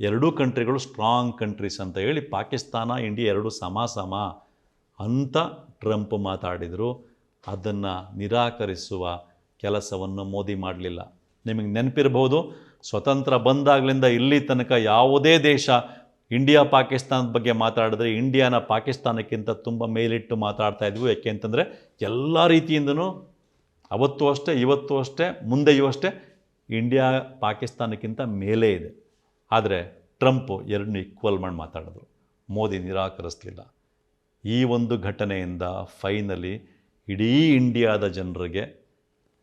ಎರಡೂ ಕಂಟ್ರಿಗಳು ಸ್ಟ್ರಾಂಗ್ ಕಂಟ್ರೀಸ್ ಅಂತ ಹೇಳಿ ಪಾಕಿಸ್ತಾನ, ಇಂಡಿಯಾ ಎರಡು ಸಮ ಸಮ ಅಂತ ಟ್ರಂಪ್ ಮಾತಾಡಿದರು. ಅದನ್ನು ನಿರಾಕರಿಸುವ ಕೆಲಸವನ್ನು ಮೋದಿ ಮಾಡಲಿಲ್ಲ. ನಿಮಗೆ ನೆನಪಿರ್ಬೋದು, ಸ್ವತಂತ್ರ ಬಂದಾಗಲಿಂದ ಇಲ್ಲಿ ತನಕ ಯಾವುದೇ ದೇಶ ಇಂಡಿಯಾ, ಪಾಕಿಸ್ತಾನದ ಬಗ್ಗೆ ಮಾತಾಡಿದ್ರೆ ಇಂಡಿಯಾನ ಪಾಕಿಸ್ತಾನಕ್ಕಿಂತ ತುಂಬ ಮೇಲಿಟ್ಟು ಮಾತಾಡ್ತಾ ಇದ್ವು. ಯಾಕೆ ಅಂತಂದರೆ ಎಲ್ಲ ರೀತಿಯಿಂದನೂ ಅವತ್ತು ಅಷ್ಟೇ, ಇವತ್ತು ಅಷ್ಟೇ, ಮುಂದೆಯೂ ಅಷ್ಟೇ ಇಂಡಿಯಾ ಪಾಕಿಸ್ತಾನಕ್ಕಿಂತ ಮೇಲೆ ಇದೆ. ಆದರೆ ಟ್ರಂಪ್ ಎರಡನ್ನೂ ಈಕ್ವಲ್ ಮಾಡಿ ಮಾತಾಡಿದ್ರು. ಮೋದಿ ನಿರಾಕರಿಸಲಿಲ್ಲ. ಈ ಒಂದು ಘಟನೆಯಿಂದ ಫೈನಲಿ ಇಡೀ ಇಂಡಿಯಾದ ಜನರಿಗೆ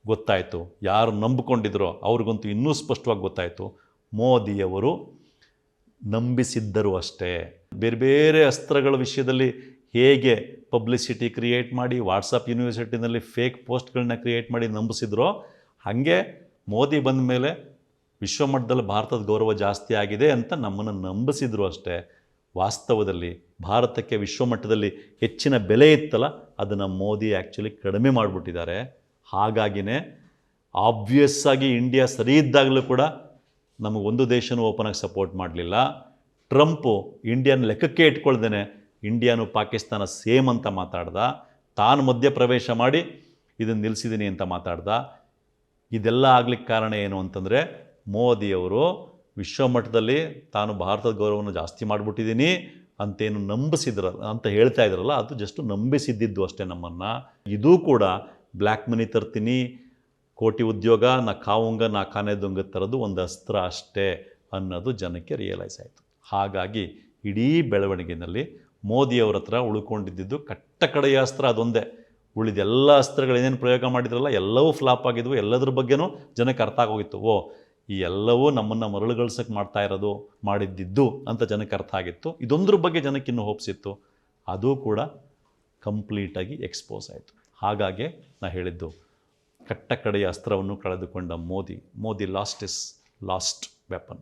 ಗೊತ್ತಾಯಿತು. ಯಾರು ನಂಬಿಕೊಂಡಿದ್ರೋ ಅವ್ರಿಗಂತೂ ಇನ್ನೂ ಸ್ಪಷ್ಟವಾಗಿ ಗೊತ್ತಾಯಿತು. ಮೋದಿಯವರು ನಂಬಿಸಿದ್ದರು ಅಷ್ಟೇ. ಬೇರೆ ಬೇರೆ ಅಸ್ತ್ರಗಳ ವಿಷಯದಲ್ಲಿ ಹೇಗೆ ಪಬ್ಲಿಸಿಟಿ ಕ್ರಿಯೇಟ್ ಮಾಡಿ ವಾಟ್ಸಪ್ ಯೂನಿವರ್ಸಿಟಿನಲ್ಲಿ ಫೇಕ್ ಪೋಸ್ಟ್ಗಳನ್ನ ಕ್ರಿಯೇಟ್ ಮಾಡಿ ನಂಬಿಸಿದ್ರೋ, ಹಾಗೆ ಮೋದಿ ಬಂದ ಮೇಲೆ ವಿಶ್ವಮಟ್ಟದಲ್ಲಿ ಭಾರತದ ಗೌರವ ಜಾಸ್ತಿ ಆಗಿದೆ ಅಂತ ನಮ್ಮನ್ನು ನಂಬಿಸಿದ್ರು ಅಷ್ಟೇ. ವಾಸ್ತವದಲ್ಲಿ ಭಾರತಕ್ಕೆ ವಿಶ್ವಮಟ್ಟದಲ್ಲಿ ಹೆಚ್ಚಿನ ಬೆಲೆ ಇತ್ತಲ್ಲ, ಅದನ್ನು ಮೋದಿ ಆ್ಯಕ್ಚುಲಿ ಕಡಿಮೆ ಮಾಡಿಬಿಟ್ಟಿದ್ದಾರೆ. ಹಾಗಾಗಿನೇ ಆಬ್ವಿಯಸ್ ಆಗಿ ಇಂಡಿಯಾ ಸರಿ ಇದ್ದಾಗಲೂ ಕೂಡ ನಮಗೆ ಒಂದು ದೇಶನೂ ಓಪನ್ ಆಗಿ ಸಪೋರ್ಟ್ ಮಾಡಲಿಲ್ಲ. ಟ್ರಂಪು ಇಂಡಿಯಾನ ಲೆಕ್ಕಕ್ಕೆ ಇಟ್ಕೊಳ್ದೇನೆ ಇಂಡಿಯಾನು ಪಾಕಿಸ್ತಾನ ಸೇಮ್ ಅಂತ ಮಾತಾಡ್ದ. ತಾನು ಮಧ್ಯಪ್ರವೇಶ ಮಾಡಿ ಇದನ್ನು ನಿಲ್ಲಿಸಿದ್ದೀನಿ ಅಂತ ಮಾತಾಡ್ದ. ಇದೆಲ್ಲ ಆಗ್ಲಿಕ್ಕೆ ಕಾರಣ ಏನು ಅಂತಂದರೆ ಮೋದಿಯವರು ವಿಶ್ವಮಟ್ಟದಲ್ಲಿ ತಾನು ಭಾರತದ ಗೌರವವನ್ನು ಜಾಸ್ತಿ ಮಾಡಿಬಿಟ್ಟಿದ್ದೀನಿ ಅಂತೇನು ನಂಬಿಸಿದ್ರ ಅಂತ ಹೇಳ್ತಾ ಇದ್ರಲ್ಲ, ಅದು ಜಸ್ಟ್ ನಂಬಿಸಿದ್ದಿದ್ದು ಅಷ್ಟೇ ನಮ್ಮನ್ನು. ಇದೂ ಕೂಡ ಬ್ಲ್ಯಾಕ್ ಮನಿ ತರ್ತೀನಿ, ಕೋಟಿ ಉದ್ಯೋಗ, ನಾ ಕಾವುಂಗ, ನಾ ಕಾನೆ ದೊಂಗ ಥರದ್ದು ಒಂದು ಅಸ್ತ್ರ ಅಷ್ಟೇ ಅನ್ನೋದು ಜನಕ್ಕೆ ರಿಯಲೈಸ್ ಆಯಿತು. ಹಾಗಾಗಿ ಇಡೀ ಬೆಳವಣಿಗೆಯಲ್ಲಿ ಮೋದಿಯವರ ಹತ್ರ ಉಳ್ಕೊಂಡಿದ್ದು ಕಟ್ಟ ಕಡೆಯ ಅಸ್ತ್ರ ಅದೊಂದೇ. ಉಳಿದೆಲ್ಲ ಅಸ್ತ್ರಗಳು ಏನೇನು ಪ್ರಯೋಗ ಮಾಡಿದ್ರಲ್ಲ, ಎಲ್ಲವೂ ಫ್ಲಾಪ್ ಆಗಿದ್ವು. ಎಲ್ಲದ್ರ ಬಗ್ಗೆನೂ ಜನಕ್ಕೆ ಅರ್ಥ ಆಗೋಗಿತ್ತು. ಓ, ಈ ಎಲ್ಲವೂ ನಮ್ಮನ್ನು ಮರಳುಗಳ್ಸಕ್ಕೆ ಮಾಡ್ತಾ ಇರೋದು, ಮಾಡಿದ್ದಿದ್ದು ಅಂತ ಜನಕ್ಕೆ ಅರ್ಥ ಆಗಿತ್ತು. ಇದೊಂದ್ರ ಬಗ್ಗೆ ಜನಕ್ಕೆ ಇನ್ನೂ ಹೋಪ್ಸಿತ್ತು ಅದು ಕೂಡ ಕಂಪ್ಲೀಟಾಗಿ ಎಕ್ಸ್ಪೋಸ್ ಆಯಿತು. ಹಾಗಾಗಿ ನಾ ಹೇಳಿದ್ದು ಕಟ್ಟ ಕಡೆಯ ಅಸ್ತ್ರವನ್ನು ಕಳೆದುಕೊಂಡ Modi Modi last is last weapon